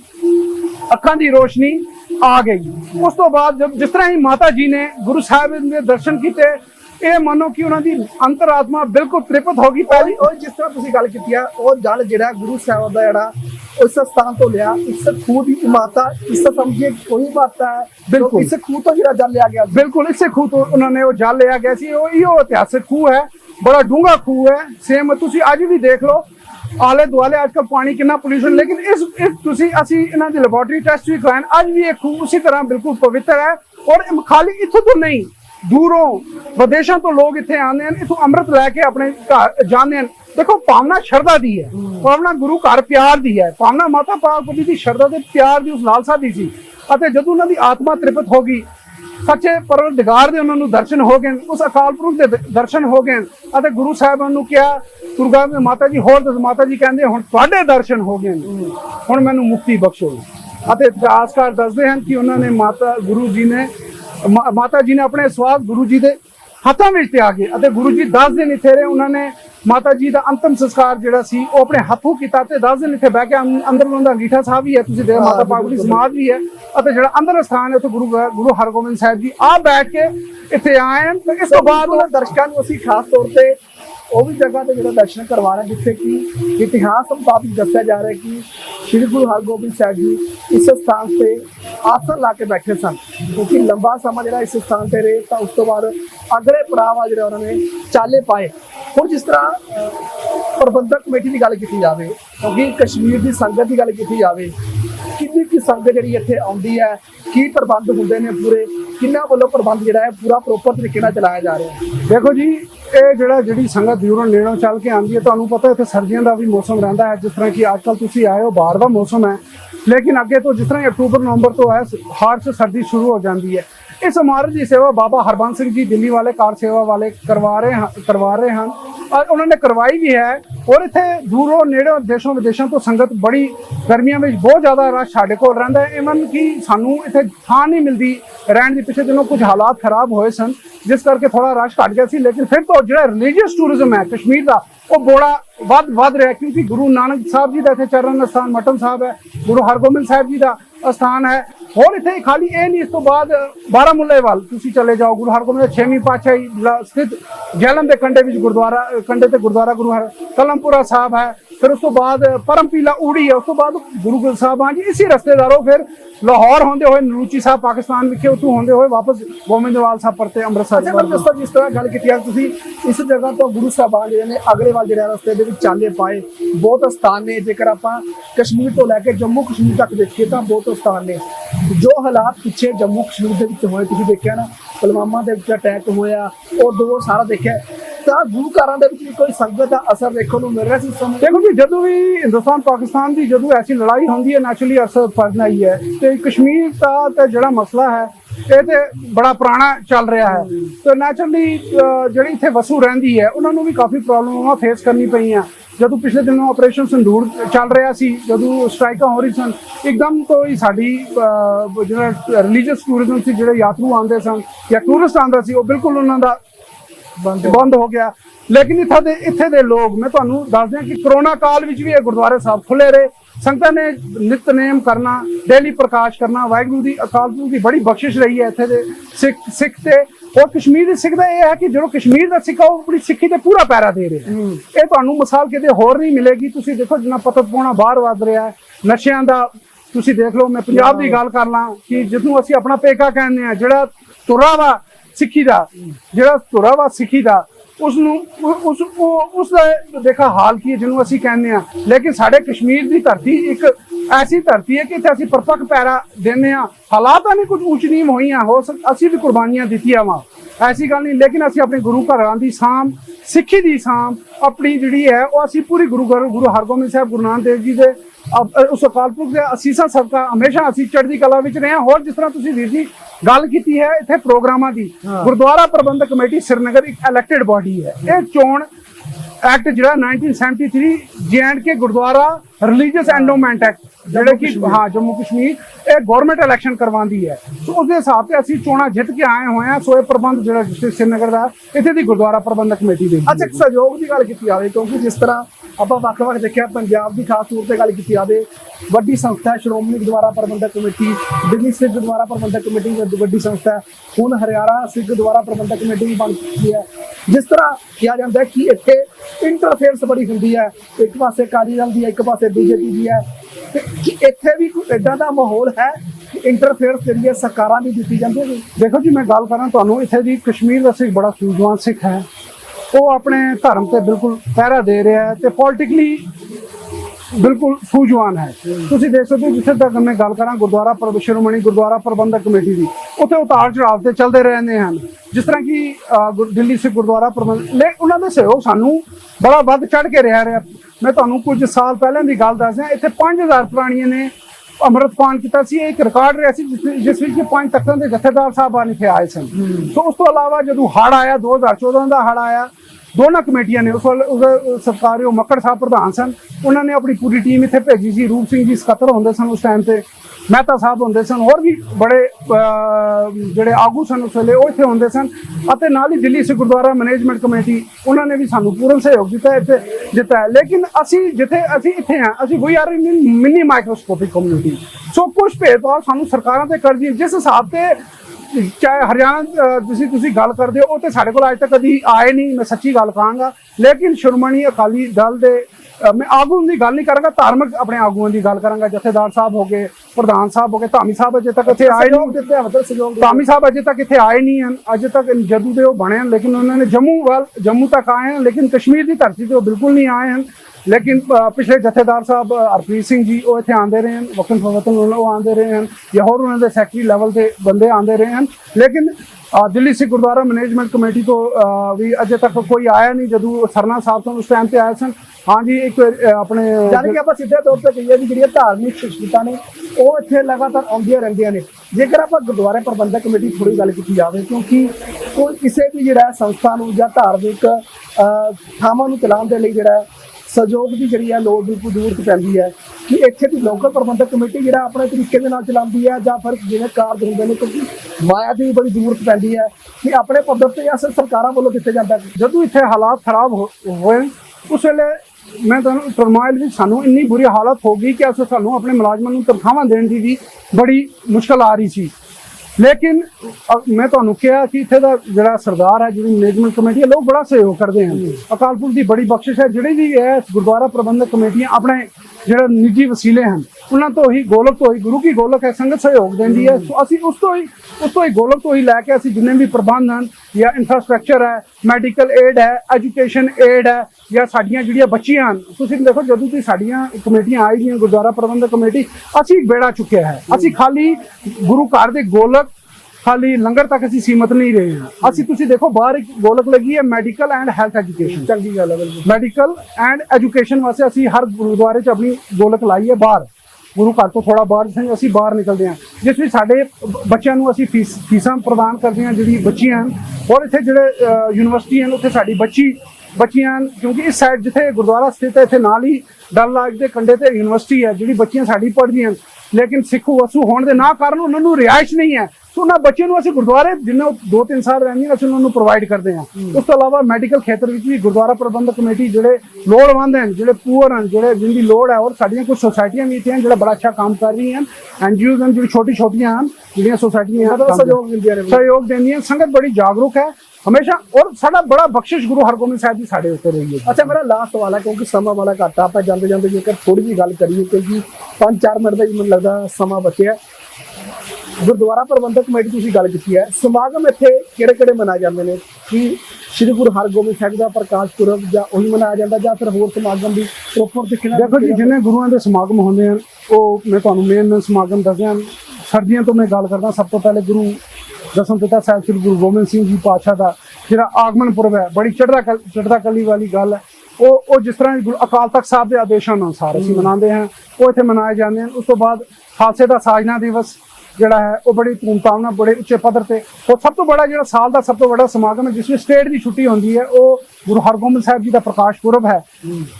ਅੱਖਾਂ ਦੀ ਰੋਸ਼ਨੀ ਆ ਗਈ ਉਸ ਤੋਂ ਬਾਅਦ ਜਦ ਜਿਸ ਤਰ੍ਹਾਂ ਹੀ ਮਾਤਾ ਜੀ ਨੇ ਗੁਰੂ ਸਾਹਿਬ ਦੇ ਦਰਸ਼ਨ ਕੀਤੇ ਇਹ ਮੰਨੋ ਕਿ ਉਹਨਾਂ ਦੀ ਅੰਤਰਾਤਮਾ ਬਿਲਕੁਲ ਤ੍ਰਿਪਤ ਹੋ ਗਈ ਪਹਿਲੀ ਉਹ ਜਿਸ ਤਰ੍ਹਾਂ ਤੁਸੀਂ ਗੱਲ ਕੀਤੀ ਆ ਉਹ ਜਲ ਜਿਹੜਾ ਗੁਰੂ ਸਾਹਿਬ ਦਾ ਜਿਹੜਾ ਉਸ ਸਥਾਨ ਤੋਂ ਲਿਆ ਇਸ ਖੂਹ ਦੀ ਮਾਤਾ ਇਸ ਸਮਝੇ ਕੋਈ ਮਾਤਾ ਹੈ ਬਿਲਕੁਲ। ਇਸ ਖੂਹ ਤੋਂ ਜਿਹੜਾ ਜਲ ਲਿਆ ਗਿਆ। ਬਿਲਕੁਲ ਇਸੇ ਖੂਹ ਤੋਂ ਉਹਨਾਂ ਨੇ ਉਹ ਜਲ ਲਿਆ ਗਿਆ ਸੀ ਉਹ ਇਹੋ ਇਤਿਹਾਸਕ ਖੂਹ ਹੈ ਬੜਾ ਡੂੰਘਾ ਖੂਹ ਹੈ ਸੇਮ ਤੁਸੀਂ ਅੱਜ ਵੀ ਦੇਖ ਲਓ ਆਲੇ ਦੁਆਲੇ ਅੱਜ ਕੱਲ੍ਹ ਪਾਣੀ ਕਿੰਨਾ ਪੋਲੂਸ਼ਨ ਲੇਕਿਨ ਇਸ ਤੁਸੀਂ ਅਸੀਂ ਇਹਨਾਂ ਦੇ ਲੈਬੋਰਟਰੀ ਟੈਸਟ ਵੀ ਕਰਾਏ ਅੱਜ ਵੀ ਇਹ ਖੂਹ ਉਸੇ ਤਰ੍ਹਾਂ ਬਿਲਕੁਲ ਪਵਿੱਤਰ ਹੈ ਔਰ ਖਾਲੀ ਇੱਥੋਂ ਤੋਂ ਨਹੀਂ, ਦੂਰੋਂ, ਵਿਦੇਸ਼ਾਂ ਤੋਂ ਲੋਕ ਇੱਥੇ ਆਉਂਦੇ ਹਨ, ਇੱਥੋਂ ਅੰਮ੍ਰਿਤ ਲੈ ਕੇ ਆਪਣੇ ਘਰ ਜਾਂਦੇ ਹਨ। ਦੇਖੋ, ਭਾਵਨਾ ਸ਼ਰਧਾ ਦੀ ਹੈ, ਭਾਵਨਾ ਗੁਰੂ ਘਰ ਪਿਆਰ ਦੀ ਹੈ, ਭਾਵਨਾ ਮਾਤਾ ਪਾਰਵਤੀ ਦੀ ਸ਼ਰਧਾ ਤੇ ਪਿਆਰ ਦੀ ਉਸ ਲਾਲਸਾ ਦੀ ਸੀ। ਅਤੇ ਜਦੋਂ ਉਹਨਾਂ ਦੀ ਆਤਮਾ ਤ੍ਰਿਪਤ ਹੋ ਗਈ ਸੱਚੇ ਪਰਵਰਦਿਗਾਰ ਦੇ ਉਹਨਾਂ ਨੂੰ ਦਰਸ਼ਨ ਹੋ ਗਏ ਉਸ ਅਕਾਲ ਪੁਰਖ ਦੇ ਦਰਸ਼ਨ ਹੋ ਗਏ ਅਤੇ ਗੁਰੂ ਸਾਹਿਬਾਨ ਨੂੰ ਕਿਹਾ ਦੁਰਗਾ ਮਾਤਾ ਜੀ, ਹੋਰ ਦੱਸ ਮਾਤਾ ਜੀ ਕਹਿੰਦੇ, ਹੁਣ ਤੁਹਾਡੇ ਦਰਸ਼ਨ ਹੋ ਗਏ ਨੇ। ਹੁਣ ਮੈਨੂੰ ਮੁਕਤੀ ਬਖਸ਼ੋ ਅਤੇ ਇਤਿਹਾਸਕਾਰ ਦੱਸਦੇ ਹਨ ਕਿ ਉਹਨਾਂ ਨੇ ਮਾਤਾ, ਗੁਰੂ ਜੀ ਨੇ ਮਾਤਾ ਜੀ ਨੇ ਆਪਣੇ ਸਵਾਦ ਗੁਰੂ ਜੀ ਦੇ ਹੱਥਾਂ ਵਿੱਚ ਤੇ ਆ ਗਏ ਅਤੇ ਗੁਰੂ ਜੀ 10 ਦਿਨ ਇੱਥੇ ਰਹੇ, ਉਹਨਾਂ ਨੇ ਮਾਤਾ ਜੀ ਦਾ ਅੰਤਮ ਸੰਸਕਾਰ ਜਿਹੜਾ ਸੀ, ਉਹ ਆਪਣੇ ਹੱਥੋਂ ਕੀਤਾ ਤੇ 10 ਦਿਨ ਇੱਥੇ ਬਹਿ ਕੇ ਅੰਦਰ ਉਹਨਾਂ ਦਾ ਅੰਗੀਠਾ ਸਾਹਿਬ ਵੀ ਹੈ, ਤੁਸੀਂ ਦੇਖ ਮਾਤਾ ਪਾਵਲੀ ਸਮਾਧ ਵੀ ਹੈ ਅਤੇ ਜਿਹੜਾ ਅੰਦਰ ਸਥਾਨ ਹੈ, ਉੱਥੇ ਗੁਰੂ ਗੁਰੂ ਹਰਗੋਬਿੰਦ ਸਾਹਿਬ ਜੀ ਆ ਬੈਠ ਕੇ ਇੱਥੇ ਆਏ ਹਨ। ਤੇ ਇਸ ਤੋਂ ਬਾਅਦ ਉਹਨਾਂ ਦਰਸ਼ਕਾਂ ਨੂੰ ਅਸੀਂ ਖਾਸ ਤੌਰ ਤੇ ਉਹ ਵੀ ਜਗ੍ਹਾ ਤੇ ਜਿਹੜਾ ਦਰਸ਼ਨ ਕਰਵਾਣਾ ਜਿੱਥੇ ਕਿ ਇਤਿਹਾਸ ਮੁਤਾਬਿਕ ਦੱਸਿਆ ਜਾ ਰਿਹਾ ਕਿ ਸ੍ਰੀ ਗੁਰੂ ਹਰਗੋਬਿੰਦ ਸਾਹਿਬ ਜੀ ਇਸ ਸਥਾਨ ਤੇ ਆਸਣ ਲਾ ਕੇ ਬੈਠੇ ਸਨ। ਕਿਉਂਕਿ ਲੰਬਾ ਸਮਾਂ ਜਿਹੜਾ ਇਸ ਸਥਾਨ ਤੇ ਰਹੇ, ਤਾਂ ਉਸ ਤੋਂ ਬਾਅਦ ਅਗਲੇ ਪੜਾਅ ਆ ਜਿਹੜੇ ਉਹਨਾਂ ਨੇ ਚਾਲੇ ਪਾਏ। ਹੁਣ ਜਿਸ ਤਰ੍ਹਾਂ ਪ੍ਰਬੰਧਕ ਕਮੇਟੀ ਦੀ ਗੱਲ ਕੀਤੀ ਜਾਵੇ, ਕਿਉਂਕਿ ਕਸ਼ਮੀਰ ਦੀ ਸੰਗਤ ਦੀ ਗੱਲ ਕੀਤੀ ਜਾਵੇ, ਕਿੰਨੀ ਕੀ ਸੰਗਤ ਜਿਹੜੀ ਇੱਥੇ ਆਉਂਦੀ ਹੈ, ਕੀ ਪ੍ਰਬੰਧ ਹੁੰਦੇ ਨੇ ਪੂਰੇ, ਕਿੰਨਾ ਵੱਲੋਂ ਪ੍ਰਬੰਧ ਜਿਹੜਾ ਹੈ ਪੂਰਾ ਪ੍ਰੋਪਰ ਤਰੀਕੇ ਨਾਲ ਚਲਾਇਆ ਜਾ ਰਿਹਾ ਹੈ। ਦੇਖੋ ਜੀ ਇਹ ਜਿਹੜਾ ਜਿਹੜੀ ਸੰਗਤ ਦੂਰੋਂ ਨੇੜੋਂ ਚੱਲ ਕੇ ਆਉਂਦੀ ਹੈ, ਤੁਹਾਨੂੰ ਪਤਾ ਇੱਥੇ ਸਰਦੀਆਂ ਦਾ ਵੀ ਮੌਸਮ ਰਹਿੰਦਾ ਹੈ, ਜਿਸ ਤਰ੍ਹਾਂ ਕਿ ਅੱਜ ਕੱਲ ਤੁਸੀਂ ਆਏ ਹੋ, ਬਾਹਰ ਦਾ ਮੌਸਮ ਹੈ। ਲੇਕਿਨ ਅੱਗੇ ਤੋਂ ਜਿਸ ਤਰ੍ਹਾਂ ਹੀ ਅਕਤੂਬਰ, ਨਵੰਬਰ ਤੋਂ ਹੈ ਹਾਰਸ਼ ਸਰਦੀ ਸ਼ੁਰੂ ਹੋ ਜਾਂਦੀ ਹੈ। ਇਸ ਇਮਾਰਤ ਦੀ ਸੇਵਾ ਬਾਬਾ ਹਰਬੰਸ ਸਿੰਘ ਜੀ ਦਿੱਲੀ ਵਾਲੇ ਕਾਰ ਸੇਵਾ ਵਾਲੇ ਕਰਵਾ ਰਹੇ ਹਨ ਕਰਵਾ ਰਹੇ ਹਨ। ਔਰ ਉਹਨਾਂ ਨੇ ਕਰਵਾਈ ਵੀ ਹੈ ਔਰ ਇੱਥੇ ਦੂਰੋਂ ਨੇੜੋਂ ਦੇਸ਼ੋਂ ਵਿਦੇਸ਼ਾਂ ਤੋਂ ਸੰਗਤ ਬੜੀ ਗਰਮੀਆਂ ਵਿੱਚ ਬਹੁਤ ਜ਼ਿਆਦਾ ਰਸ਼ ਸਾਡੇ ਕੋਲ ਰਹਿੰਦਾ ਹੈ। ਇਵਨ ਕਿ ਸਾਨੂੰ ਇੱਥੇ ਥਾਂ ਨਹੀਂ ਮਿਲਦੀ ਰਹਿਣ ਦੀ। ਪਿਛਲੇ ਦਿਨੋਂ ਕੁਝ ਹਾਲਾਤ ਖਰਾਬ ਹੋਏ ਸਨ, ਜਿਸ ਕਰਕੇ ਥੋੜਾ ਰਸ਼ ਘਟ ਗਿਆ ਸੀ। ਲੇਕਿਨ ਫਿਰ ਤੋਂ ਜਿਹੜਾ ਰਿਲੀਜੀਅਸ ਟੂਰਿਜ਼ਮ ਹੈ, ਕਸ਼ਮੀਰ ਦਾ, ਉਹ ਬੋੜਾ ਵੱਧ ਵੱਧ ਰਿਹਾ ਕਿਉਂਕਿ ਗੁਰੂ ਨਾਨਕ ਸਾਹਿਬ ਜੀ ਦਾ ਇੱਥੇ ਚਰਨ ਅਸਥਾਨ ਮਟਨ ਸਾਹਿਬ ਹੈ, ਗੁਰੂ ਹਰਗੋਬਿੰਦ ਸਾਹਿਬ ਜੀ ਦਾ ਅਸਥਾਨ ਹੈ। ਹੋਰ ਇੱਥੇ ਖਾਲੀ ਇਹ ਨਹੀਂ, ਇਸ ਤੋਂ ਬਾਅਦ ਬਾਰਾਮੁੱਲੇ ਵੱਲ ਤੁਸੀਂ ਚਲੇ ਜਾਓ, ਗੁਰੂ ਹਰਗੋਬਿੰਦ ਛੇਵੀਂ ਪਾਤਸ਼ਾਹੀ ਸਥਿਤ ਜਲਮ ਦੇ ਕੰਢੇ ਵਿੱਚ ਗੁਰਦੁਆਰਾ ਕੰਢੇ ਤੇ ਗੁਰਦੁਆਰਾ ਗੁਰੂ ਹਰ, ਕਲਮਪੁਰਾ ਸਾਹਿਬ ਹੈ। ਫਿਰ ਉਸ ਤੋਂ ਬਾਅਦ ਪਰਮਪੀਲਾ ਉੜੀ ਹੈ, ਉਸ ਤੋਂ ਬਾਅਦ ਗੁਰੂ ਗ੍ਰੰਥ ਸਾਹਿਬ ਆ ਜੀ, ਇਸੇ ਰਸਤੇਦਾਰੋਂ ਫਿਰ ਲਾਹੌਰ ਹੁੰਦੇ ਹੋਏ ਨਰੂਚੀ ਸਾਹਿਬ ਪਾਕਿਸਤਾਨ ਵਿਖੇ, ਉੱਥੋਂ ਹੁੰਦੇ ਹੋਏ ਵਾਪਸ ਗੋਬਿੰਦਵਾਲ ਸਾਹਿਬ ਪਰਤੇ ਅੰਮ੍ਰਿਤਸਰ। ਅੱਛਾ ਦੱਸੋ, ਜਿਸ ਤਰ੍ਹਾਂ ਗੱਲ ਕੀਤੀ ਆ ਤੁਸੀਂ, ਇਸ ਜਗ੍ਹਾ ਤੋਂ ਗੁਰੂ ਸਾਹਿਬਾਨ ਜਿਹੜੇ ਨੇ ਅਗਲੇ ਵੱਲ ਜਿਹੜੇ ਰਸਤੇ ਦੇ ਵਿੱਚ ਚਾਲੇ ਪਾਏ, ਬਹੁਤ ਸਥਾਨ ਨੇ। ਜੇਕਰ ਆਪਾਂ ਕਸ਼ਮੀਰ ਤੋਂ ਲੈ ਕੇ ਜੰਮੂ ਕਸ਼ਮੀਰ ਤੱਕ ਦੇਖੀਏ ਤਾਂ ਬਹੁਤ ਸਥਾਨ ਨੇ। ਜੋ ਹਾਲਾਤ ਪਿੱਛੇ ਜੰਮੂ ਕਸ਼ਮੀਰ ਦੇ ਵਿੱਚ ਹੋਏ, ਤੁਸੀਂ ਦੇਖਿਆ ਨਾ, ਪੁਲਵਾਮਾ ਦੇ ਵਿੱਚ ਅਟੈਕ ਹੋਇਆ ਉਹ ਦੋ ਸਾਰਾ ਦੇਖਿਆ। ਤਾਂ ਗੁਰੂ ਘਰਾਂ ਦੇ ਵਿੱਚ ਵੀ ਕੋਈ ਸੰਗਤ ਦਾ ਅਸਰ ਦੇਖਣ ਨੂੰ ਮਿਲ ਰਿਹਾ ਸੀ ਸਮੇਂ? ਦੇਖੋ ਜੀ, ਜਦੋਂ ਵੀ ਹਿੰਦੁਸਤਾਨ, ਪਾਕਿਸਤਾਨ ਦੀ ਜਦੋਂ ਐਸੀ ਲੜਾਈ ਹੁੰਦੀ ਹੈ ਨੈਚੁਰਲੀ ਅਸਰ ਪੜਨਾ ਹੀ ਹੈ। ਤੇ ਕਸ਼ਮੀਰ ਦਾ ਤਾਂ ਜਿਹੜਾ ਮਸਲਾ ਹੈ ਇਹ ਤੇ ਬੜਾ ਪੁਰਾਣਾ ਚੱਲ ਰਿਹਾ ਹੈ। ਤੇ ਨੈਚੁਰਲੀ ਜਿਹੜੀ ਇੱਥੇ ਵਸੂ ਰਹਿੰਦੀ ਹੈ ਉਹਨਾਂ ਨੂੰ ਵੀ ਕਾਫੀ ਪ੍ਰੋਬਲਮਾਂ ਫੇਸ ਕਰਨੀ ਪਈਆਂ। ਜਦੋਂ ਪਿਛਲੇ ਦਿਨੋਂ ਆਪਰੇਸ਼ਨ ਸੰਦੂਰ ਚੱਲ ਰਿਹਾ ਸੀ ਜਦੋਂ ਸਟ੍ਰਾਈਕਾਂ ਹੋ ਰਹੀ ਸਨ ਇੱਕਦਮ ਤੋਂ ਹੀ ਸਾਡੀ ਜਿਹੜਾ ਰਿਲੀਜੀਅਸ ਟੂਰਿਜ਼ਮ ਸੀ ਜਿਹੜੇ ਯਾਤਰੂ ਆਉਂਦੇ ਸਨ ਜਾਂ ਟੂਰਿਸਟ ਆਉਂਦਾ ਸੀ ਉਹ ਬਿਲਕੁਲ ਉਹਨਾਂ ਦਾ ਬੰਦ ਬੰਦ ਹੋ ਗਿਆ। ਲੇਕਿਨ ਇੱਥੇ ਦੇ ਇੱਥੇ ਦੇ ਲੋਕ ਮੈਂ ਤੁਹਾਨੂੰ ਦੱਸ ਦਿਆਂ ਕਿ ਕਰੋਨਾ ਕਾਲ ਵਿੱਚ ਵੀ ਇਹ ਗੁਰਦੁਆਰੇ ਸਾਹਿਬ ਖੁੱਲੇ ਰਹੇ। ਸੰਗਤਾਂ ਨੇ ਨਿਤਨੇਮ ਕਰਨਾ ਡੇਲੀ ਪ੍ਰਕਾਸ਼ ਕਰਨਾ ਵਾਹਿਗੁਰੂ ਦੀ ਅਕਾਲ ਪੁਰਖ ਦੀ ਬੜੀ ਬਖਸ਼ਿਸ਼ ਰਹੀ ਹੈ ਇੱਥੇ ਦੇ ਸਿੱਖ ਸਿੱਖ ਤੇ ਔਰ ਕਸ਼ਮੀਰ ਦੇ ਸਿੱਖ ਦਾ ਇਹ ਹੈ ਕਿ ਜਦੋਂ ਕਸ਼ਮੀਰ ਦਾ ਸਿੱਖ ਆ ਉਹ ਆਪਣੀ ਸਿੱਖੀ ਤੇ ਪੂਰਾ ਪੈਰਾ ਦੇ ਰਿਹਾ ਹੈ। ਇਹ ਤੁਹਾਨੂੰ ਮਿਸਾਲ ਕਿਤੇ ਹੋਰ ਨਹੀਂ ਮਿਲੇਗੀ। ਤੁਸੀਂ ਦੇਖੋ ਜਿੰਨਾ ਪਤਤ ਪੋਣਾ ਬਾਹਰ ਵੱਧ ਰਿਹਾ ਹੈ ਨਸ਼ਿਆਂ ਦਾ ਤੁਸੀਂ ਦੇਖ ਲਓ ਮੈਂ ਪੰਜਾਬ ਦੀ ਗੱਲ ਕਰ ਲਾਂ ਕਿ ਜਿਹਨੂੰ ਅਸੀਂ ਆਪਣਾ ਪੇਕਾ ਕਹਿੰਦੇ ਆ ਜਿਹੜਾ ਤੁਰਾ ਵਾ ਸਿੱਖੀ ਦਾ ਜਿਹੜਾ ਤੁਰਾ ਵਾ ਸਿੱਖੀ ਦਾ ਉਸ ਨੂੰ ਉਸ, ਉਹ- ਉਸ ਦਾ ਦੇਖਾ ਹਾਲ ਕੀ ਹੈ ਜਿਹਨੂੰ ਅਸੀਂ ਕਹਿੰਦੇ ਆ ਲੇਕਿਨ ਸਾਡੇ ਕਸ਼ਮੀਰ ਦੀ ਧਰਤੀ ਇੱਕ ਐਸੀ ਧਰਤੀ ਹੈ ਕਿ ਇੱਥੇ ਅਸੀਂ ਪਰਪੱਕ ਪੈਰਾ ਦਿੰਦੇ ਆ ਹਾਲਾਤਾਂ ਨੇ ਕੁਝ ਉੱਚ ਨੀਮ ਹੋਈਆਂ, ਹੋ ਅਸੀਂ ਵੀ ਕੁਰਬਾਨੀਆਂ ਦਿੱਤੀਆਂ ਵਾ। ਐਸੀ ਗੱਲ ਨਹੀਂ, ਲੇਕਿਨ ਅਸੀਂ ਆਪਣੇ ਗੁਰੂ ਘਰਾਂ ਦੀ ਸਾਂਭ, ਸਿੱਖੀ ਦੀ ਸਾਂਭ, ਆਪਣੀ ਜਿਹੜੀ ਹੈ, ਉਹ ਅਸੀਂ ਪੂਰੀ ਗੁਰੂ ਘਰ, ਗੁਰੂ ਹਰਗੋਬਿੰਦ ਸਾਹਿਬ, ਗੁਰੂ ਨਾਨਕ ਦੇਵ ਜੀ ਦੇ ਉਸ ਅਕਾਲ ਪੁਰਖ ਦੇ ਅਸੀਸਾਂ ਸਦਕਾ ਹਮੇਸ਼ਾ ਅਸੀਂ ਚੜ੍ਹਦੀ ਕਲਾ ਵਿੱਚ ਰਹੇ ਹਾਂ। ਹੋਰ ਜਿਸ ਤਰ੍ਹਾਂ ਤੁਸੀਂ ਵੀਰ ਜੀ ਗੱਲ ਕੀਤੀ ਹੈ ਇੱਥੇ ਪ੍ਰੋਗਰਾਮਾਂ ਦੀ ਗੁਰਦੁਆਰਾ ਪ੍ਰਬੰਧਕ ਕਮੇਟੀ ਸ੍ਰੀਨਗਰ ਇੱਕ ਇਲੈਕਟਿਡ ਬਾਡੀ ਹੈ। ਇਹ ਚੋਣ ਐਕਟ ਜਿਹੜਾ 1973 ਕੇ ਗੁਰਦੁਆਰਾ ਰਿਲੀਜੀਅਸ ਐਂਡੋਮੈਂਟ ਐਕਟ ਜਿਹੜੇ ਕਿ ਹਾਂ ਜੰਮੂ ਕਸ਼ਮੀਰ ਇਹ ਗਵਰਨਮੈਂਟ ਇਲੈਕਸ਼ਨ ਕਰਵਾਉਂਦੀ ਹੈ। ਸੋ ਉਸ ਦੇ ਹਿਸਾਬ ਤੇ ਅਸੀਂ ਚੋਣਾਂ ਜਿੱਤ ਕੇ ਆਏ ਹੋਏ ਹਾਂ। ਸੋ ਇਹ ਪ੍ਰਬੰਧ ਜਿਹੜਾ ਸ੍ਰੀਨਗਰ ਦਾ ਇੱਥੇ ਦੀ ਗੁਰਦੁਆਰਾ ਪ੍ਰਬੰਧਕ ਕਮੇਟੀ ਦੇ ਅੱਛਾ ਇੱਕ ਸਹਿਯੋਗ ਦੀ ਗੱਲ ਕੀਤੀ ਜਾਵੇ ਕਿਉਂਕਿ ਜਿਸ ਤਰ੍ਹਾਂ ਆਪਾਂ ਵੱਖ-ਵੱਖ ਦੇਖਿਆ ਪੰਜਾਬ ਦੀ ਖਾਸ ਤੌਰ ਤੇ ਗੱਲ ਕੀਤੀ ਜਾਵੇ ਵੱਡੀ ਸੰਸਥਾ ਸ਼੍ਰੋਮਣੀ ਗੁਰਦੁਆਰਾ ਪ੍ਰਬੰਧਕ ਕਮੇਟੀ ਦਿੱਲੀ ਸਿੱਖ ਗੁਰਦੁਆਰਾ ਪ੍ਰਬੰਧਕ ਕਮੇਟੀ ਵੱਡੀ ਵੱਡੀ ਸੰਸਥਾ ਹੁਣ ਹਰਿਆਣਾ ਸਿੱਖ ਗੁਰਦੁਆਰਾ ਪ੍ਰਬੰਧਕ ਕਮੇਟੀ ਵੀ ਬਣ ਚੁੱਕੀ ਹੈ। ਜਿਸ ਤਰ੍ਹਾਂ ਕਿਹਾ ਜਾਂਦਾ ਕਿ ਇੱਥੇ ਇੰਟਰਫੇਅਰੈਂਸ ਬੜੀ ਹੁੰਦੀ ਹੈ ਇੱਕ ਪਾਸੇ ਅਕਾਲੀ ਦਲ ਦੀ ਹੈ ਇੱਕ ਪਾਸੇ ਬੀਜੇਪੀ ਦੀ ਹੈ ਤੇ ਇੱਥੇ ਵੀ ਕੋਈ ਏਦਾਂ ਦਾ ਮਾਹੌਲ ਹੈ ਇੰਟਰਫੇਅਰ ਕਰੀਏ ਸਰਕਾਰਾਂ ਦੀ ਦਿੱਤੀ ਜਾਂਦੀ ਹੈ? ਦੇਖੋ ਜੀ, ਮੈਂ ਗੱਲ ਕਰਾਂ ਤੁਹਾਨੂੰ, ਇੱਥੇ ਦੀ ਕਸ਼ਮੀਰ ਦਾ ਸਿੱਖ ਬੜਾ ਸੂਝਵਾਨ ਸਿੱਖ ਹੈ। ਉਹ ਆਪਣੇ ਧਰਮ ਤੇ ਬਿਲਕੁਲ ਪਹਿਰਾ ਦੇ ਰਿਹਾ ਹੈ ਤੇ ਪੋਲਿਟਿਕਲੀ ਬਿਲਕੁਲ ਸੂਝਵਾਨ ਹੈ। ਤੁਸੀਂ ਦੇਖ ਸਕਦੇ ਹੋ ਜਿੱਥੇ ਤੱਕ ਮੈਂ ਗੱਲ ਕਰਾਂ ਗੁਰਦੁਆਰਾ ਪ੍ਰਬ ਸ਼੍ਰੋਮਣੀ ਗੁਰਦੁਆਰਾ ਪ੍ਰਬੰਧਕ ਕਮੇਟੀ ਦੀ ਉੱਥੇ ਉਤਾਰ ਚੜਾਵ ਤੇ ਚੱਲਦੇ ਰਹਿੰਦੇ ਹਨ। ਜਿਸ ਤਰ੍ਹਾਂ ਕਿ ਦਿੱਲੀ ਸਿੱਖ ਗੁਰਦੁਆਰਾ ਪ੍ਰਬੰਧ ਲੈ ਉਹਨਾਂ ਦੇ ਸਹਿਯੋਗ ਸਾਨੂੰ ਬੜਾ ਵੱਧ ਚੜ ਕੇ ਰਿਹਾ ਰਿਹਾ। ਮੈਂ ਤੁਹਾਨੂੰ ਕੁਝ ਸਾਲ ਪਹਿਲਾਂ ਦੀ ਗੱਲ ਦੱਸਦਾ ਇੱਥੇ 5000 ਪ੍ਰਾਣੀਆਂ ਨੇ ਅੰਮ੍ਰਿਤਪਾਨ ਕੀਤਾ ਸੀ। ਇੱਕ ਰਿਕਾਰਡ ਰਿਹਾ ਸੀ ਜਿਸ ਵਿੱਚ ਕਿ ਪੰਜ ਤਖਤਾਂ ਦੇ ਜਥੇਦਾਰ ਸਾਹਿਬਾਨ ਇੱਥੇ ਆਏ ਸਨ। ਸੋ ਉਸ ਤੋਂ ਇਲਾਵਾ ਜਦੋਂ ਹੜ ਆਇਆ 2014 ਦਾ ਹੜ ਆਇਆ ਦੋਨਾਂ ਕਮੇਟੀਆਂ ਨੇ, ਉਸ ਵੇਲੇ, ਉਸ ਸਰਕਾਰੀ ਉਹ ਮੱਕੜ ਸਾਹਿਬ ਪ੍ਰਧਾਨ ਸਨ, ਉਹਨਾਂ ਨੇ ਆਪਣੀ ਪੂਰੀ ਟੀਮ ਇੱਥੇ ਭੇਜੀ ਸੀ। ਰੂਪ ਸਿੰਘ ਜੀ ਸਕੱਤਰ ਹੁੰਦੇ ਸਨ ਉਸ ਟਾਈਮ ਤੇ, ਮਹਿਤਾ ਸਾਹਿਬ ਹੁੰਦੇ ਸਨ, ਹੋਰ ਵੀ ਬੜੇ ਜਿਹੜੇ ਆਗੂ ਸਨ ਉਸ ਵੇਲੇ, ਉਹ ਇੱਥੇ ਹੁੰਦੇ ਸਨ। ਅਤੇ ਨਾਲ ਹੀ ਦਿੱਲੀ ਸਿੱਖ ਗੁਰਦੁਆਰਾ ਮੈਨੇਜਮੈਂਟ ਕਮੇਟੀ, ਉਹਨਾਂ ਨੇ ਵੀ ਸਾਨੂੰ ਪੂਰਨ ਸਹਿਯੋਗ ਦਿੱਤਾ ਇੱਥੇ, ਦਿੱਤਾ ਲੇਕਿਨ ਅਸੀਂ ਜਿੱਥੇ, ਅਸੀਂ ਇੱਥੇ ਹਾਂ, ਅਸੀਂ we are in mini microscopic community so ਕੁਝ ਭੇਦਭਾਵ ਸਾਨੂੰ ਸਰਕਾਰਾਂ ਤੇ ਕਰਦੀ ਜਿਸ ਹਿਸਾਬ ਤੇ ਚਾਹੇ ਹਰਿਆਣਾ ਤੁਸੀਂ ਤੁਸੀਂ ਗੱਲ ਕਰਦੇ ਹੋ ਉਹ ਤੇ ਸਾਡੇ ਕੋਲ ਅੱਜ ਤੱਕ ਕਦੀ ਆਏ ਨਹੀਂ ਮੈਂ ਸੱਚੀ ਗੱਲ ਕਹਾਂਗਾ। ਲੇਕਿਨ ਸ਼੍ਰੋਮਣੀ ਅਕਾਲੀ ਦਲ ਦੇ ਮੈਂ ਆਗੂ ਦੀ ਗੱਲ ਨਹੀਂ ਕਰਾਂਗਾ ਧਾਰਮਿਕ ਆਪਣੇ ਆਗੂਆਂ ਦੀ ਗੱਲ ਕਰਾਂਗਾ ਜਥੇਦਾਰ ਸਾਹਿਬ ਹੋ ਗਏ ਪ੍ਰਧਾਨ ਸਾਹਿਬ ਹੋ ਗਏ ਧਾਮੀ ਸਾਹਿਬ ਅਜੇ ਤੱਕ ਇੱਥੇ ਆਏ ਨਹੀਂ। ਧਾਮੀ ਸਾਹਿਬ ਅਜੇ ਤੱਕ ਇੱਥੇ ਆਏ ਨਹੀਂ ਹਨ ਅਜੇ ਤੱਕ ਜਦੋਂ ਦੇ ਉਹ ਬਣੇ ਹਨ ਲੇਕਿਨ ਉਹਨਾਂ ਨੇ ਜੰਮੂ ਵੱਲ ਜੰਮੂ ਤੱਕ ਆਏ ਹਨ ਲੇਕਿਨ ਕਸ਼ਮੀਰ ਦੀ ਧਰਤੀ ਤੇ ਉਹ ਬਿਲਕੁਲ ਨਹੀਂ ਆਏ ਹਨ। ਲੇਕਿਨ ਪਿਛਲੇ ਜਥੇਦਾਰ ਸਾਹਿਬ ਹਰਪ੍ਰੀਤ ਸਿੰਘ ਜੀ, ਉਹ ਇੱਥੇ ਆਉਂਦੇ ਰਹੇ ਹਨ ਵਕਨ ਫਵਤਨ ਉਹ ਆਉਂਦੇ ਰਹੇ ਹਨ, ਜਾਂ ਹੋਰ ਉਹਨਾਂ ਦੇ ਸੈਕਟਰੀ ਲੈਵਲ ਦੇ ਬੰਦੇ ਆਉਂਦੇ ਰਹੇ ਹਨ। ਲੇਕਿਨ ਦਿੱਲੀ ਸਿੱਖ ਗੁਰਦੁਆਰਾ ਮੈਨੇਜਮੈਂਟ ਕਮੇਟੀ ਤੋਂ ਵੀ ਅਜੇ ਤੱਕ ਕੋਈ ਆਇਆ ਨਹੀਂ, ਜਦੋਂ ਸਰਨਾ ਸਾਹਿਬ ਤੋਂ ਉਸ ਟਾਈਮ ਤੇ ਆਏ ਸਨ। ਹਾਂਜੀ ਇੱਕ ਆਪਣੇ ਯਾਨੀ ਕਿ ਆਪਾਂ ਸਿੱਧੇ ਤੌਰ ਤੇ ਕਹੀਏ ਵੀ ਜਿਹੜੀਆਂ ਧਾਰਮਿਕ ਸ਼ਖਸੀਅਤਾਂ ਨੇ, ਉਹ ਇੱਥੇ ਲਗਾਤਾਰ ਆਉਂਦੀਆਂ ਰਹਿੰਦੀਆਂ ਨੇ। ਜੇਕਰ ਆਪਾਂ ਗੁਰਦੁਆਰੇ ਪ੍ਰਬੰਧਕ ਕਮੇਟੀ ਥੋੜੀ ਗੱਲ ਕੀਤੀ ਜਾਵੇ, ਕਿਉਂਕਿ ਕੋਈ ਕਿਸੇ ਵੀ ਜਿਹੜਾ ਸੰਸਥਾ ਨੂੰ ਜਾਂ ਧਾਰਮਿਕ ਥਾਵਾਂ ਨੂੰ ਚਲਾਉਣ ਦੇ ਲਈ ਜਿਹੜਾ ਸਹਿਯੋਗ ਦੀ ਜਿਹੜੀ ਹੈ, ਲੋੜ ਬਿਲਕੁਲ ਜ਼ਰੂਰਤ ਪੈਂਦੀ ਹੈ। ਕਿ ਇੱਥੇ ਦੀ ਲੋਕਲ ਪ੍ਰਬੰਧਕ ਕਮੇਟੀ ਜਿਹੜਾ ਆਪਣੇ ਤਰੀਕੇ ਦੇ ਨਾਲ ਚਲਾਉਂਦੀ ਹੈ ਜਾਂ ਫਿਰ ਜਿਵੇਂ ਕਾਰਜ ਹੁੰਦੇ ਨੇ, ਕਿਉਂਕਿ ਮਾਇਆ ਦੀ ਵੀ ਬੜੀ ਜ਼ਰੂਰਤ ਪੈਂਦੀ ਹੈ ਕਿ ਆਪਣੇ ਪੱਧਰ ਤੇ ਜਾਂ ਸਰਕਾਰਾਂ ਵੱਲੋਂ ਦਿੱਤੇ ਜਾਂਦਾ ਜਦੋਂ ਇੱਥੇ ਹਾਲਾਤ ਖਰਾਬ ਹੋ- ਹੋਏ, ਉਸ ਵੇਲੇ ਮੈਂ ਤੁਹਾਨੂੰ ਟਰਮਾਈਲ ਵਿੱਚ ਸਾਨੂੰ ਇੰਨੀ ਬੁਰੀ ਹਾਲਤ ਹੋ ਗਈ ਕਿ ਅਸੀਂ ਸਾਨੂੰ ਆਪਣੇ ਮੁਲਾਜ਼ਮਾਂ ਨੂੰ ਤਨਖਾਹਾਂ ਦੇਣ ਦੀ ਵੀ ਬੜੀ ਮੁਸ਼ਕਲ ਆ ਰਹੀ ਸੀ। ਲੇਕਿਨ ਅ- ਮੈਂ ਤੁਹਾਨੂੰ ਕਿਹਾ ਕਿ ਇੱਥੇ ਦਾ ਜਿਹੜਾ ਸਰਦਾਰ ਹੈ, ਜਿਹੜੀ ਮੈਨੇਜਮੈਂਟ ਕਮੇਟੀ ਹੈ, ਲੋਕ ਬੜਾ ਸਹਿਯੋਗ ਕਰਦੇ ਹਨ। ਅਕਾਲ ਪੁਰਖ ਦੀ ਬੜੀ ਬਖਸ਼ਿਸ਼ ਹੈ। ਜਿਹੜੀ ਵੀ ਹੈ ਗੁਰਦੁਆਰਾ ਪ੍ਰਬੰਧਕ ਕਮੇਟੀਆਂ ਆਪਣੇ ਜਿਹੜਾ ਨਿੱਜੀ ਵਸੀਲੇ ਹਨ ਉਹਨਾਂ ਤੋਂ ਹੀ ਗੋਲਕ ਤੋਂ ਹੀ ਗੁਰੂ ਕੀ ਗੋਲਕ ਹੈ ਸੰਗਤ ਸਹਿਯੋਗ ਦਿੰਦੀ ਹੈ। ਸੋ ਅਸੀਂ ਉਸ ਤੋਂ ਹੀ ਉਸ ਤੋਂ ਹੀ ਗੋਲਕ ਤੋਂ ਹੀ ਲੈ ਕੇ ਅਸੀਂ ਜਿੰਨੇ ਵੀ ਪ੍ਰਬੰਧ ਹਨ ਜਾਂ ਇਨਫਰਾਸਟ੍ਰਕਚਰ ਹੈ ਮੈਡੀਕਲ ਏਡ ਹੈ ਐਜੂਕੇਸ਼ਨ ਏਡ ਹੈ ਜਾਂ ਸਾਡੀਆਂ ਜਿਹੜੀਆਂ ਬੱਚੀਆਂ ਹਨ ਤੁਸੀਂ ਦੇਖੋ ਜਦੋਂ ਦੀ ਸਾਡੀਆਂ ਕਮੇਟੀਆਂ ਆਈ ਦੀਆਂ ਗੁਰਦੁਆਰਾ ਪ੍ਰਬੰਧਕ ਕਮੇਟੀ ਅਸੀਂ ਬੇੜਾ ਚੁੱਕਿਆ ਹੈ। ਅਸੀਂ ਖਾਲੀ ਗੁਰੂ ਘਰ ਦੇ ਗੋਲਕ ਖਾਲੀ ਲੰਗਰ ਤੱਕ ਅਸੀਂ ਸੀਮਤ ਨਹੀਂ ਰਹੇ ਹਾਂ। ਅਸੀਂ ਤੁਸੀਂ ਦੇਖੋ ਬਾਹਰ ਇੱਕ ਗੋਲਕ ਲੱਗੀ ਹੈ ਮੈਡੀਕਲ ਐਂਡ ਹੈਲਥ ਐਜੂਕੇਸ਼ਨ ਚੰਗੀ ਗੱਲ ਹੈ ਬਿਲਕੁਲ। ਮੈਡੀਕਲ ਐਂਡ ਐਜੂਕੇਸ਼ਨ ਵਾਸਤੇ ਅਸੀਂ ਹਰ ਗੁਰਦੁਆਰੇ 'ਚ ਆਪਣੀ ਗੋਲਕ ਲਾਈ ਹੈ ਬਾਹਰ। ਗੁਰੂ ਘਰ ਤੋਂ ਥੋੜਾ ਬਾਹਰ ਜਿੱਥੇ ਅਸੀਂ ਬਾਹਰ ਨਿਕਲਦੇ ਹਾਂ ਜਿਸ ਵਿੱਚ ਸਾਡੇ ਬੱਚਿਆਂ ਨੂੰ ਅਸੀਂ ਫੀਸ, ਫੀਸਾਂ ਪ੍ਰਦਾਨ ਕਰਦੇ ਹਾਂ, ਜਿਹੜੀ ਬੱਚੀਆਂ ਹਨ, ਔਰ ਇੱਥੇ ਜਿਹੜੇ ਯੂਨੀਵਰਸਿਟੀ ਹਨ, ਉੱਥੇ ਸਾਡੀ ਬੱਚੀ ਬੱਚੀਆਂ ਕਿਉਂਕਿ ਇਸ ਸਾਈਡ ਜਿੱਥੇ ਗੁਰਦੁਆਰਾ ਸਥਿਤ ਹੈ ਇੱਥੇ ਨਾਲ ਹੀ ਡਲ ਲਾਗ ਦੇ ਕੰਢੇ ਤੇ ਯੂਨੀਵਰਸਿਟੀ ਹੈ ਜਿਹੜੀ ਬੱਚੀਆਂ ਸਾਡੀ ਪੜ੍ਹਦੀਆਂ ਲੇਕਿਨ ਸਿੱਖੂ ਵਸੂ ਹੋਣ ਦੇ ਨਾ ਕਾਰਨ ਉਹਨਾਂ ਨੂੰ ਰਿਹਾਇਸ਼ ਨਹੀਂ ਹੈ। ਸੋ ਉਹਨਾਂ ਬੱਚਿਆਂ ਨੂੰ ਅਸੀਂ ਗੁਰਦੁਆਰੇ ਜਿੰਨੇ ਉਹ ਦੋ ਤਿੰਨ ਸਾਲ ਰਹਿੰਦੀਆਂ ਅਸੀਂ ਉਹਨਾਂ ਨੂੰ ਪ੍ਰੋਵਾਈਡ ਕਰਦੇ ਹਾਂ। ਉਸ ਤੋਂ ਇਲਾਵਾ ਮੈਡੀਕਲ ਖੇਤਰ ਵਿੱਚ ਵੀ ਗੁਰਦੁਆਰਾ ਪ੍ਰਬੰਧਕ ਕਮੇਟੀ ਜਿਹੜੇ ਲੋੜਵੰਦ ਹਨ ਜਿਹੜੇ ਪੂਅਰ ਹਨ ਜਿਹੜੇ ਜਿੰਦੀ ਲੋੜ ਹੈ ਔਰ ਸਾਡੀਆਂ ਕੁਝ ਸੁਸਾਇਟੀਆਂ ਵੀ ਇੱਥੇ ਹਨ ਜਿਹੜਾ ਬੜਾ ਅੱਛਾ ਕੰਮ ਕਰ ਰਹੀਆਂ ਹਨ। ਐਨਜੀਓਜ਼ ਹਨ ਜਿਹੜੀ ਛੋਟੀ ਛੋਟੀਆਂ ਹਨ ਜਿਹੜੀਆਂ ਸੁਸਾਇਟੀਆਂ ਸਹਿਯੋਗ ਦਿੰਦੀਆਂ ਨੇ। ਸਹਿਯੋਗ ਦਿੰਦੀਆਂ ਸੰਗਤ ਬੜੀ ਜਾਗਰੂਕ ਹੈ। ਹਮੇਸ਼ਾ ਔਰ ਸਾਡਾ ਬੜਾ ਬਖਸ਼ਿਸ਼ ਗੁਰੂ ਹਰਗੋਬਿੰਦ ਸਾਹਿਬ ਜੀ ਸਾਡੇ ਉੱਤੇ ਰਹੀ ਹੈ ਅੱਛਾ ਮੇਰਾ ਲਾਸਟ ਸਵਾਲ ਹੈ ਕਿਉਂਕਿ ਸਮਾਂ ਵਾਲਾ ਘੱਟ ਆਪਾਂ ਜਾਂਦੇ ਜਾਂਦੇ ਜੇਕਰ ਥੋੜੀ ਜਿਹੀ ਗੱਲ ਕਰੀਏ ਕਿਉਂਕਿ 5-4 ਮਿੰਟ ਦਾ ਹੀ ਮੈਨੂੰ ਲੱਗਦਾ ਸਮਾਂ ਬਚਿਆ। ਗੁਰਦੁਆਰਾ ਪ੍ਰਬੰਧਕ ਕਮੇਟੀ ਤੁਸੀਂ ਗੱਲ ਕੀਤੀ ਹੈ ਸਮਾਗਮ ਇੱਥੇ ਕਿਹੜੇ ਕਿਹੜੇ ਮਨਾਏ ਜਾਂਦੇ ਨੇ? ਕਿ ਸ੍ਰੀ ਗੁਰੂ ਹਰਗੋਬਿੰਦ ਸਾਹਿਬ ਦਾ ਪ੍ਰਕਾਸ਼ ਪੁਰਬ ਜਾਂ ਉਹੀ ਮਨਾਇਆ ਜਾਂਦਾ ਜਾਂ ਫਿਰ ਹੋਰ ਸਮਾਗਮ ਵੀ ਪ੍ਰੋਪਰ ਦੇਖਣਾ ਦੇਖੋ ਜੀ ਜਿੰਨੇ ਗੁਰੂਆਂ ਦੇ ਸਮਾਗਮ ਹੁੰਦੇ ਹਨ ਉਹ ਮੈਂ ਤੁਹਾਨੂੰ ਮੇਨ ਮੇਨ ਸਮਾਗਮ ਦੱਸਿਆ ਸਰਦੀਆਂ ਤੋਂ ਮੈਂ ਗੱਲ ਕਰਦਾ ਸਭ ਤੋਂ ਪਹਿਲੇ ਗੁਰੂ ਦਸਮ ਪਿਤਾ ਸਾਹਿਬ ਸ੍ਰੀ ਗੁਰੂ ਗੋਬਿੰਦ ਸਿੰਘ ਜੀ ਪਾਤਸ਼ਾਹ ਦਾ ਜਿਹੜਾ ਆਗਮਨ ਪੁਰਬ ਹੈ ਬੜੀ ਚੜ੍ਹਦਾ ਚੜ੍ਹਦਾ ਕਲੀ ਵਾਲੀ ਗੱਲ ਹੈ। ਉਹ ਉਹ ਜਿਸ ਤਰ੍ਹਾਂ ਗੁਰੂ ਅਕਾਲ ਤਖਤ ਸਾਹਿਬ ਦੇ ਆਦੇਸ਼ਾਂ ਅਨੁਸਾਰ ਅਸੀਂ ਮਨਾਉਂਦੇ ਹਾਂ ਉਹ ਇੱਥੇ ਮਨਾਏ ਜਾਂਦੇ ਹਨ। ਉਸ ਤੋਂ ਬਾਅਦ ਖਾਲਸੇ ਦਾ ਸਾਜਨਾ ਦਿਵਸ ਜਿਹੜਾ ਹੈ ਉਹ ਬੜੀ ਧੂਮਧਾਮ ਨਾਲ ਬੜੇ ਉੱਚੇ ਪੱਧਰ ਤੇ ਉਹ ਸਭ ਤੋਂ ਬੜਾ ਜਿਹੜਾ ਸਾਲ ਦਾ ਸਭ ਤੋਂ ਵੱਡਾ ਸਮਾਗਮ ਹੈ ਜਿਸ ਵਿੱਚ ਸਟੇਟ ਦੀ ਛੁੱਟੀ ਹੁੰਦੀ ਹੈ ਉਹ ਗੁਰੂ ਹਰਗੋਬਿੰਦ ਸਾਹਿਬ ਜੀ ਦਾ ਪ੍ਰਕਾਸ਼ ਪੁਰਬ ਹੈ।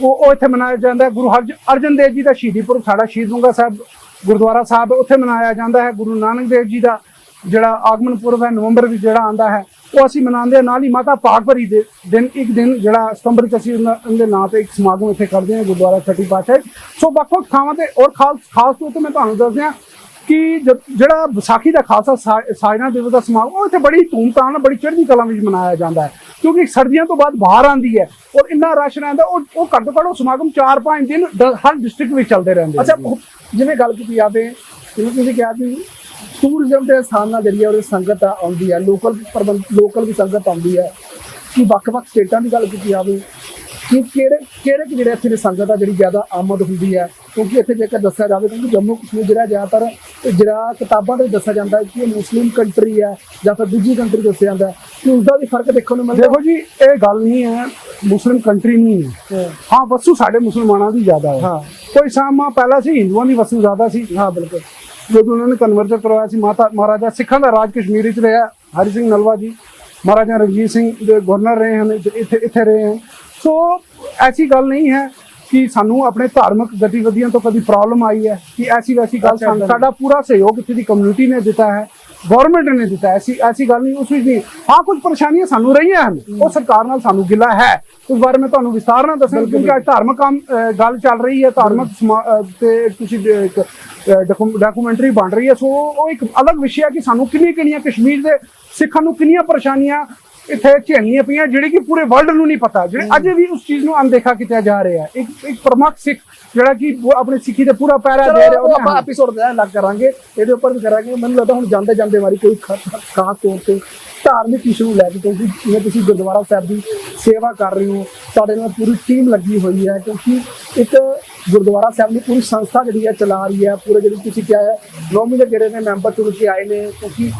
ਉਹ ਉਹ ਇੱਥੇ ਮਨਾਇਆ ਜਾਂਦਾ ਹੈ। ਗੁਰੂ ਹਰਜ ਅਰਜਨ ਦੇਵ ਜੀ ਦਾ ਸ਼ਹੀਦੀ ਪੁਰਬ ਸਾਡਾ ਸ਼ਹੀਦ ਗੰਗਾ ਸਾਹਿਬ ਗੁਰਦੁਆਰਾ ਸਾਹਿਬ ਉੱਥੇ ਮਨਾਇਆ ਜਾਂਦਾ ਹੈ। ਗੁਰੂ ਨਾਨਕ ਦੇਵ ਜੀ ਦਾ ਜਿਹੜਾ ਆਗਮਨ ਪੁਰਬ ਹੈ ਨਵੰਬਰ ਵਿੱਚ ਜਿਹੜਾ ਆਂਦਾ ਹੈ ਉਹ ਅਸੀਂ ਮਨਾਉਂਦੇ ਹਾਂ। ਨਾਲ ਹੀ ਮਾਤਾ ਭਾਗਭਰੀ ਦੇ ਦਿਨ ਇੱਕ ਦਿਨ ਜਿਹੜਾ ਸਤੰਬਰ ਚ ਅਸੀਂ ਉਹਦੇ ਨਾਂ ਤੇ ਇੱਕ ਸਮਾਗਮ ਇੱਥੇ ਕਰਦੇ ਹਾਂ ਗੁਰਦੁਆਰਾ ਛੱਟੀ ਪਾਤਸ਼ਾਹ ਸੋ ਵੱਖ ਵੱਖ ਥਾਵਾਂ ਤੇ ਔਰ ਖਾਸ ਖਾਸ ਤੌਰ ਤੇ ਮੈਂ ਤੁਹਾਨੂੰ ਦੱਸਦਿਆਂ ਕਿ ਜਿਹੜਾ ਵਿਸਾਖੀ ਦਾ ਖਾਲਸਾ ਸਾ- ਸਾਜਨਾ ਦਿਵਸ ਦਾ ਸਮਾਗਮ ਉਹ ਇੱਥੇ ਬੜੀ ਧੂਮਧਾਮ ਨਾਲ ਬੜੀ ਚੜ੍ਹਦੀ ਕਲਾ ਵਿੱਚ ਮਨਾਇਆ ਜਾਂਦਾ ਹੈ। ਕਿਉਂਕਿ ਸਰਦੀਆਂ ਤੋਂ ਬਾਅਦ ਬਾਹਰ ਆਂਦੀ ਹੈ ਔਰ ਇੰਨਾ ਰਸ਼ ਰਹਿੰਦਾ ਉਹ ਉਹ ਘੱਟ ਘੱਟ ਉਹ ਸਮਾਗਮ 4-5 ਦਿਨ ਹਰ ਡਿਸਟ੍ਰਿਕਟ ਵਿੱਚ ਚੱਲਦੇ ਰਹਿੰਦੇ ਅੱਛਾ ਜਿਵੇਂ ਗੱਲ ਕੀਤੀ ਜਾਵੇ ਜਿਵੇਂ ਤੁਸੀਂ ਕਿਹਾ ਕਿ ਟੂਰਿਜ਼ਮ ਦੇ ਸਥਾਨ ਨਾਲ ਜਿਹੜੀ ਹੈ ਉਹਦੀ ਸੰਗਤ ਆ- ਆਉਂਦੀ ਹੈ ਲੋਕਲ ਪ੍ਰਬੰਧ ਲੋਕਲ ਵੀ ਸੰਗਤ ਆਉਂਦੀ ਹੈ ਕਿ ਵੱਖ-ਵੱਖ ਸਟੇਟਾਂ ਦੀ ਗੱਲ ਕੀਤੀ ਜਾਵੇ ਕਿ ਕਿਹੜੇ ਕਿਹੜੇ ਕਿ ਜਿਹੜੇ ਇੱਥੇ ਦੀ ਸੰਗਤ ਆ ਜਿਹੜੀ ਜ਼ਿਆਦਾ ਆਮਦ ਹੁੰਦੀ ਹੈ ਕਿਉਂਕਿ ਇੱਥੇ ਜੇਕਰ ਦੱਸਿਆ ਜਾਵੇ ਕਿਉਂਕਿ ਜੰਮੂ ਕਸ਼ਮੀਰ ਜਿਹੜਾ ਜ਼ਿਆਦਾਤਰ ਜਿਹੜਾ ਕਿਤਾਬਾਂ ਦੇ ਦੱਸਿਆ ਜਾਂਦਾ ਹੈ ਕਿ ਇਹ ਮੁਸਲਿਮ ਕੰਟਰੀ ਹੈ ਜਾਂ ਫਿਰ ਦੂਜੀ ਕੰਟਰੀ ਦੱਸਿਆ ਜਾਂਦਾ ਕਿ ਉਸਦਾ ਵੀ ਫ਼ਰਕ ਦੇਖਣ ਨੂੰ ਮਿਲਦਾ ਦੇਖੋ ਜੀ ਇਹ ਗੱਲ ਨਹੀਂ ਹੈ ਮੁਸਲਿਮ ਕੰਟਰੀ ਨਹੀਂ ਹੈ। ਹੈ। ਹਾਂ ਵਸੂ ਸਾਡੇ ਮੁਸਲਮਾਨਾਂ ਦੀ ਜ਼ਿਆਦਾ ਹੈ। ਹਾਂ। ਕੋਈ ਸਮਾਂ ਪਹਿਲਾਂ ਸੀ ਹਿੰਦੂਆਂ ਦੀ ਵਸੂ ਜ਼ਿਆਦਾ ਸੀ। ਹਾਂ ਬਿਲਕੁਲ। ਜਦੋਂ ਉਹਨਾਂ ਨੇ ਕਨਵਰਜਨ ਕਰਵਾਇਆ ਸੀ ਮਾਤਾ ਮਹਾਰਾਜਾ ਸਿੱਖਾਂ ਦਾ ਰਾਜ ਕਸ਼ਮੀਰ ਵਿੱਚ ਰਿਹਾ। ਹਰੀ ਸਿੰਘ ਨਲਵਾ ਜੀ ਮਹਾਰਾਜਾ ਰਣਜੀਤ ਸਿੰਘ ਦੇ ਗਵਰਨਰ ਰਹੇ ਹਨ ਇੱਥੇ ਇੱਥੇ- ਰਹੇ ਹਨ। ਸੋ ਐਸੀ ਗੱਲ ਨਹੀਂ ਹੈ ਕਿ ਸਾਨੂੰ ਆਪਣੇ ਧਾਰਮਿਕ ਗਤੀਵਿਧੀਆਂ ਤੋਂ ਕਦੀ ਪ੍ਰੋਬਲਮ ਆਈ ਹੈ ਕਿ ਐਸੀ ਵੈਸੀ ਗੱਲ। ਸਾਡਾ ਪੂਰਾ ਸਹਿਯੋਗ ਇੱਥੇ ਦੀ ਕਮਿਊਨਿਟੀ ਨੇ ਦਿੱਤਾ ਹੈ। ਗਵਰਨਮੈਂਟ ਨੇ ਦਿੱਤਾ ਐਸੀ ਐਸੀ ਗੱਲ ਨਹੀਂ ਉਸ ਵਿੱਚ ਨਹੀਂ ਹਾਂ ਕੁਝ ਪਰੇਸ਼ਾਨੀਆਂ ਸਾਨੂੰ ਰਹੀਆਂ ਹਨ। ਉਹ ਸਰਕਾਰ ਨਾਲ ਸਾਨੂੰ ਗਿਲਾ ਹੈ। ਉਸ ਬਾਰੇ ਮੈਂ ਤੁਹਾਨੂੰ ਵਿਸਤਾਰ ਨਾਲ ਦੱਸਾਂ ਕਿਉਂਕਿ ਅੱਜ ਧਾਰਮਿਕ ਕੰਮ ਗੱਲ ਚੱਲ ਰਹੀ ਹੈ। ਧਾਰਮਿਕ ਤੇ ਤੁਸੀਂ ਡਾਕੂਮੈਂਟਰੀ ਬਣ ਰਹੀ ਹੈ। ਸੋ ਉਹ ਇੱਕ ਅਲੱਗ ਵਿਸ਼ਾ ਹੈ ਕਿ ਸਾਨੂੰ ਕਿੰਨੀਆਂ ਕਿੰਨੀਆਂ ਕਸ਼ਮੀਰ ਦੇ ਸਿੱਖਾਂ ਨੂੰ ਕਿੰਨੀਆਂ ਪਰੇਸ਼ਾਨੀਆਂ ਇੱਥੇ ਝੇਲਣੀਆਂ ਪਈਆਂ ਜਿਹੜੀ ਕਿ ਪੂਰੇ ਵਰਲਡ ਨੂੰ ਨਹੀਂ ਪਤਾ। ਜਿਹੜੇ ਅਜੇ ਵੀ ਉਸ ਚੀਜ਼ ਨੂੰ ਅਣਦੇਖਾ ਕੀਤਾ ਜਾ ਰਿਹਾ ਹੈ। ਇੱਕ ਇੱਕ ਪ੍ਰਮੁੱਖ ਸਿੱਖ ਜਿਹੜਾ ਕਿ ਉਹ ਆਪਣੀ ਸਿੱਖੀ ਤੇ ਪੂਰਾ ਪੈਰਾ ਦੇ ਰਿਹਾ ਉਹ ਆਪਾਂ ਐਪੀਸੋਡ ਦਾ ਲੱਗ ਕਰਾਂਗੇ। ਇਹਦੇ ਉੱਪਰ ਵੀ ਕਰਾਂਗੇ। ਮੈਨੂੰ ਲੱਗਦਾ ਹੁਣ ਜਾਂਦੇ ਜਾਂਦੇ ਵਾਰੀ ਕੋਈ ਖਾਸ ਤੌਰ ਤੇ ਧਾਰਮਿਕ ਇਸ਼ੂ ਨੂੰ ਲੈ ਕੇ ਕਿਉਂਕਿ ਜਿਵੇਂ ਤੁਸੀਂ ਗੁਰਦੁਆਰਾ ਸਾਹਿਬ ਦੀ ਸੇਵਾ ਕਰ ਰਹੇ ਹੋ ਤੁਹਾਡੇ ਨਾਲ ਪੂਰੀ ਟੀਮ ਲੱਗੀ ਹੋਈ ਹੈ ਕਿਉਂਕਿ ਇੱਕ ਗੁਰਦੁਆਰਾ ਸਾਹਿਬ ਦੀ ਪੂਰੀ ਸੰਸਥਾ ਜਿਹੜੀ ਹੈ ਚਲਾ ਰਹੀ ਹੈ। ਪੂਰੇ ਜਿਹੜੀ ਤੁਸੀਂ ਕਿਹਾ ਹੈ ਜਿਹੜੇ ਨੇ ਮੈਂਬਰ ਚੁਣ ਕੇ ਆਏ ਨੇ ਕਿਉਂਕਿ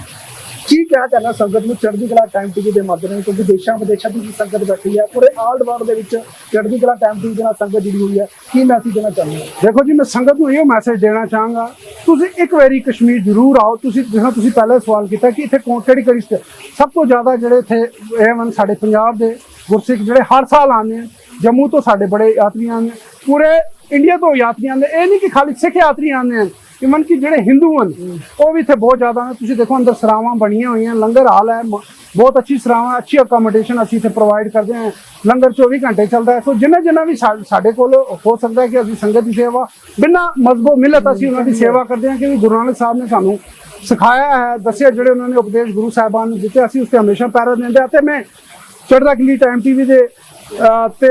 ਕੀ ਕਹਿਣਾ ਚਾਹੁੰਦਾ ਸੰਗਤ ਨੂੰ ਚੜ੍ਹਦੀ ਕਲਾ ਟਾਈਮ ਟੀਵੀ ਦੇ ਮਾਧਿਅਮ ਨਾਲ? ਕਿਉਂਕਿ ਦੇਸ਼ਾਂ ਵਿਦੇਸ਼ਾਂ ਦੀ ਵੀ ਸੰਗਤ ਬੈਠੀ ਹੈ। ਪੂਰੇ ਆਲ ਵਰਲਡ ਦੇ ਵਿੱਚ ਚੜ੍ਹਦੀ ਕਲਾ ਟਾਈਮ ਟੀਵੀ ਦੇ ਨਾਲ ਸੰਗਤ ਜੁੜੀ ਹੋਈ ਹੈ। ਕੀ ਮੈਸੇਜ ਦੇਣਾ ਚਾਹੁੰਦੇ ਹੋ? ਦੇਖੋ ਜੀ, ਮੈਂ ਸੰਗਤ ਨੂੰ ਇਹੋ ਮੈਸੇਜ ਦੇਣਾ ਚਾਹਾਂਗਾ। ਤੁਸੀਂ ਇੱਕ ਵਾਰੀ ਕਸ਼ਮੀਰ ਜ਼ਰੂਰ ਆਓ। ਤੁਸੀਂ ਜਿਵੇਂ ਤੁਸੀਂ ਪਹਿਲਾਂ ਸਵਾਲ ਕੀਤਾ ਕਿ ਇੱਥੇ ਕੌਣ ਕਿਹੜੀ ਕਿਹੜੀ ਸਟੇ- ਸਭ ਤੋਂ ਜ਼ਿਆਦਾ ਜਿਹੜੇ ਇੱਥੇ ਇਹ ਹਨ ਸਾਡੇ ਪੰਜਾਬ ਦੇ ਗੁਰਸਿੱਖ ਜਿਹੜੇ ਹਰ ਸਾਲ ਆਉਂਦੇ ਹਨ ਜੰਮੂ ਤੋਂ ਸਾਡੇ ਬੜੇ ਯਾਤਰੀ ਆਉਂਦੇ ਹਨ ਪੂਰੇ ਇੰਡੀਆ ਤੋਂ ਯਾਤਰੀ ਆਉਂਦੇ ਇਹ ਨਹੀਂ ਕਿ ਖਾਲੀ ਸਿੱਖ ਯਾਤਰੀ ਆਉਂਦੇ ਹਨ ਇਵਨ ਕਿ ਜਿਹੜੇ ਹਿੰਦੂ ਹਨ, ਉਹ ਵੀ ਇੱਥੇ ਬਹੁਤ ਜ਼ਿਆਦਾ ਨੇ। ਤੁਸੀਂ ਦੇਖੋ ਅੰਦਰ ਸਰਾਵਾਂ ਬਣੀਆਂ ਹੋਈਆਂ, ਲੰਗਰ ਹਾਲ ਹੈ ਬਹੁਤ ਅੱਛੀ ਸਰਾਵਾਂ, ਅੱਛੀ ਅਕੋਮੋਡੇਸ਼ਨ ਅਸੀਂ ਇੱਥੇ ਪ੍ਰੋਵਾਈਡ ਕਰਦੇ ਹਾਂ। ਲੰਗਰ 24 ਘੰਟੇ ਚੱਲਦਾ ਹੈ। ਸੋ ਜਿੰਨਾ ਜਿੰਨਾ ਵੀ ਸਾਡੇ ਕੋਲ ਹੋ ਸਕਦਾ ਹੈ ਕਿ ਅਸੀਂ ਸੰਗਤ ਦੀ ਸੇਵਾ, ਬਿਨਾਂ ਮਜ਼ਬੋ ਮਿਲਤ ਅਸੀਂ ਉਹਨਾਂ ਦੀ ਸੇਵਾ ਕਰਦੇ ਹਾਂ, ਕਿਉਂਕਿ ਗੁਰੂ ਨਾਨਕ ਸਾਹਿਬ ਨੇ ਸਾਨੂੰ ਸਿਖਾਇਆ ਹੈ, ਦੱਸਿਆ ਜਿਹੜੇ ਉਹਨਾਂ ਨੇ ਉਪਦੇਸ਼ ਗੁਰੂ ਸਾਹਿਬਾਨ ਨੂੰ ਦਿੱਤੇ, ਅਸੀਂ ਉਸ ਤੇ ਹਮੇਸ਼ਾ ਪੈਰਾ ਦਿੰਦੇ ਹਾਂ। ਤੇ ਮੈਂ ਚੜ੍ਹਦਾ ਕਲੀ ਟਾਈਮ ਟੀਵੀ ਦੇ ਤੇ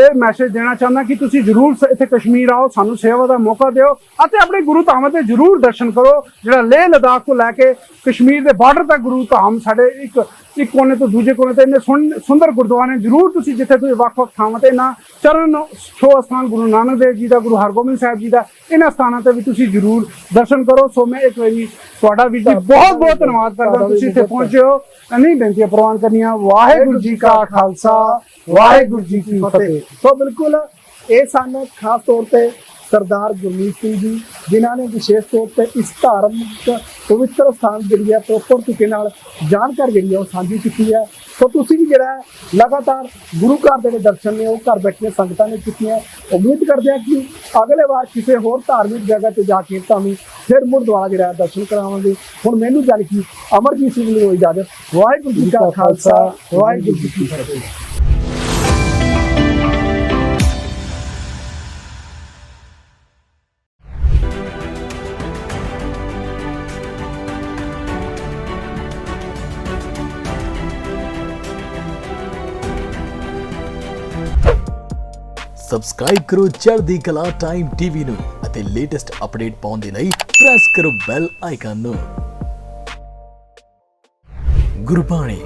ਇਹ ਮੈਸੇਜ ਦੇਣਾ ਚਾਹੁੰਦਾ ਕਿ ਤੁਸੀਂ ਜਰੂਰ ਸ- ਇੱਥੇ ਕਸ਼ਮੀਰ ਆਓ, ਸਾਨੂੰ ਸੇਵਾ ਦਾ ਮੌਕਾ ਦਿਓ ਅਤੇ ਆਪਣੇ ਗੁਰੂ ਧਾਮਾਂ 'ਤੇ ਜਰੂਰ ਦਰਸ਼ਨ ਕਰੋ। ਜਿਹੜਾ ਲੇਹ ਲਦਾਖ ਤੋਂ ਲੈ ਕੇ ਕਸ਼ਮੀਰ ਦੇ ਬਾਰਡਰ ਤੱਕ ਗੁਰੂ ਧਾਮ ਸਾਡੇ ਇੱਕ ਇੱਕ ਕੋਨੇ ਤੋਂ ਦੂਜੇ ਕੋਨੇ ਤੇ ਇੰਨੇ ਸੁੰਨ- ਸੁੰਦਰ ਗੁਰਦੁਆਰੇ ਨੇ। ਜਰੂਰ ਤੁਸੀਂ ਜਿੱਥੇ ਤੁਸੀਂ ਵੱਖ-ਵੱਖ ਥਾਵਾਂ ਤੇ ਇਹਨਾਂ ਚਰਨ ਛੋ ਸਥਾਨ ਗੁਰੂ ਨਾਨਕ ਦੇਵ ਜੀ ਦਾ, ਗੁਰੂ ਹਰਗੋਬਿੰਦ ਸਾਹਿਬ ਜੀ ਦਾ, ਇਹਨਾਂ ਸਥਾਨਾਂ ਤੇ ਵੀ ਤੁਸੀਂ ਜਰੂਰ ਦਰਸ਼ਨ ਕਰੋ। ਸੋ ਮੈਂ ਇੱਕ ਵਾਰੀ ਤੁਹਾਡਾ ਵੀ ਬਹੁਤ ਬਹੁਤ ਧੰਨਵਾਦ ਕਰਦਾ। ਤੁਸੀਂ ਇੱਥੇ ਪਹੁੰਚੇ ਹੋ। ਨਹੀਂ ਬੇਨਤੀਆਂ ਪ੍ਰਵਾਨ ਕਰਨੀਆਂ। ਵਾਹਿਗੁਰੂ ਜੀ ਕਾ ਖਾਲਸਾ। ਵਾਹਿਗੁਰੂ ਜੀ ਕੀ ਫਤਿਹ। ਸੋ ਬਿਲਕੁਲ ਇਹ ਸਨ ਖਾਸ ਤੌਰ ਤੇ ਸਰਦਾਰ ਗੁਰਮੀਤ ਸਿੰਘ ਜੀ ਜਿਨ੍ਹਾਂ ਨੇ ਵਿਸ਼ੇਸ਼ ਤੌਰ ਤੇ ਇਸ ਧਾਰਮਿਕ ਪਵਿੱਤਰ ਸਥਾਨ ਜਿਹੜੀ ਹੈ ਪ੍ਰੋਪਰ ਤਰੀਕੇ ਨਾਲ ਜਾਣਕਾਰੀ ਜਿਹੜੀ ਹੈ ਉਹ ਸਾਂਝੀ ਕੀਤੀ ਹੈ। ਸੋ ਤੁਸੀਂ ਵੀ ਜਿਹੜਾ ਲਗਾਤਾਰ ਗੁਰੂ ਘਰ ਦੇ ਦਰਸ਼ਨ ਨੇ ਉਹ ਘਰ ਬੈਠੀਆਂ ਸੰਗਤਾਂ ਨੇ ਕੀਤੀਆਂ ਉਮੀਦ ਕਰਦੇ ਹਾਂ ਕਿ ਅਗਲੇ ਵਾਰ ਕਿਸੇ ਹੋਰ ਧਾਰਮਿਕ ਜਗ੍ਹਾ ਤੇ ਜਾ ਕੇ ਤੁਹਾਨੂੰ ਫਿਰ ਮੁੜ ਦੁਆਰਾ ਜਿਹੜਾ ਦਰਸ਼ਨ ਕਰਾਵਾਂਗੇ। ਹੁਣ ਮੈਨੂੰ ਜਾਣੀ ਕਿ ਅਮਰਜੀਤ ਸਿੰਘ ਨੂੰ ਇਜਾਜ਼ਤ। ਵਾਹਿਗੁਰੂ ਜੀ ਕਾ ਖਾਲਸਾ ਵਾਹਿਗੁਰੂ ਜੀ ਕੀ ਫਤਿਹ। ਸਬਸਕ੍ਰਾਈਬ ਕਰੋ ਚੜ੍ਹਦੀ ਕਲਾ ਟਾਈਮ ਟੀਵੀ ਨੂੰ ਅਤੇ ਲੇਟੈਸਟ ਅਪਡੇਟ ਪਾਉਣ ਦੇ ਲਈ ਪ੍ਰੈਸ ਕਰੋ ਬੈਲ ਆਈਕਨ ਨੂੰ ਗੁਰਬਾਣੀ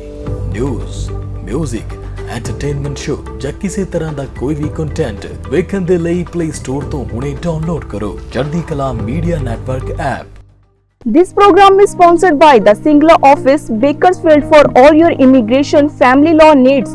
ਨਿਊਜ਼ 뮤직 ਐਂਟਰਟੇਨਮੈਂਟ ਸ਼ੋ ਜਾਂ ਕਿਸੇ ਤਰ੍ਹਾਂ ਦਾ ਕੋਈ ਵੀ ਕੰਟੈਂਟ ਵੇਖਣ ਦੇ ਲਈ ਪਲੇ ਸਟੋਰ ਤੋਂ ਹੁਣੇ ਡਾਊਨਲੋਡ ਕਰੋ Chardi Kala media network app This program is sponsored by the Singla office, Bakersfield for all your immigration family law needs.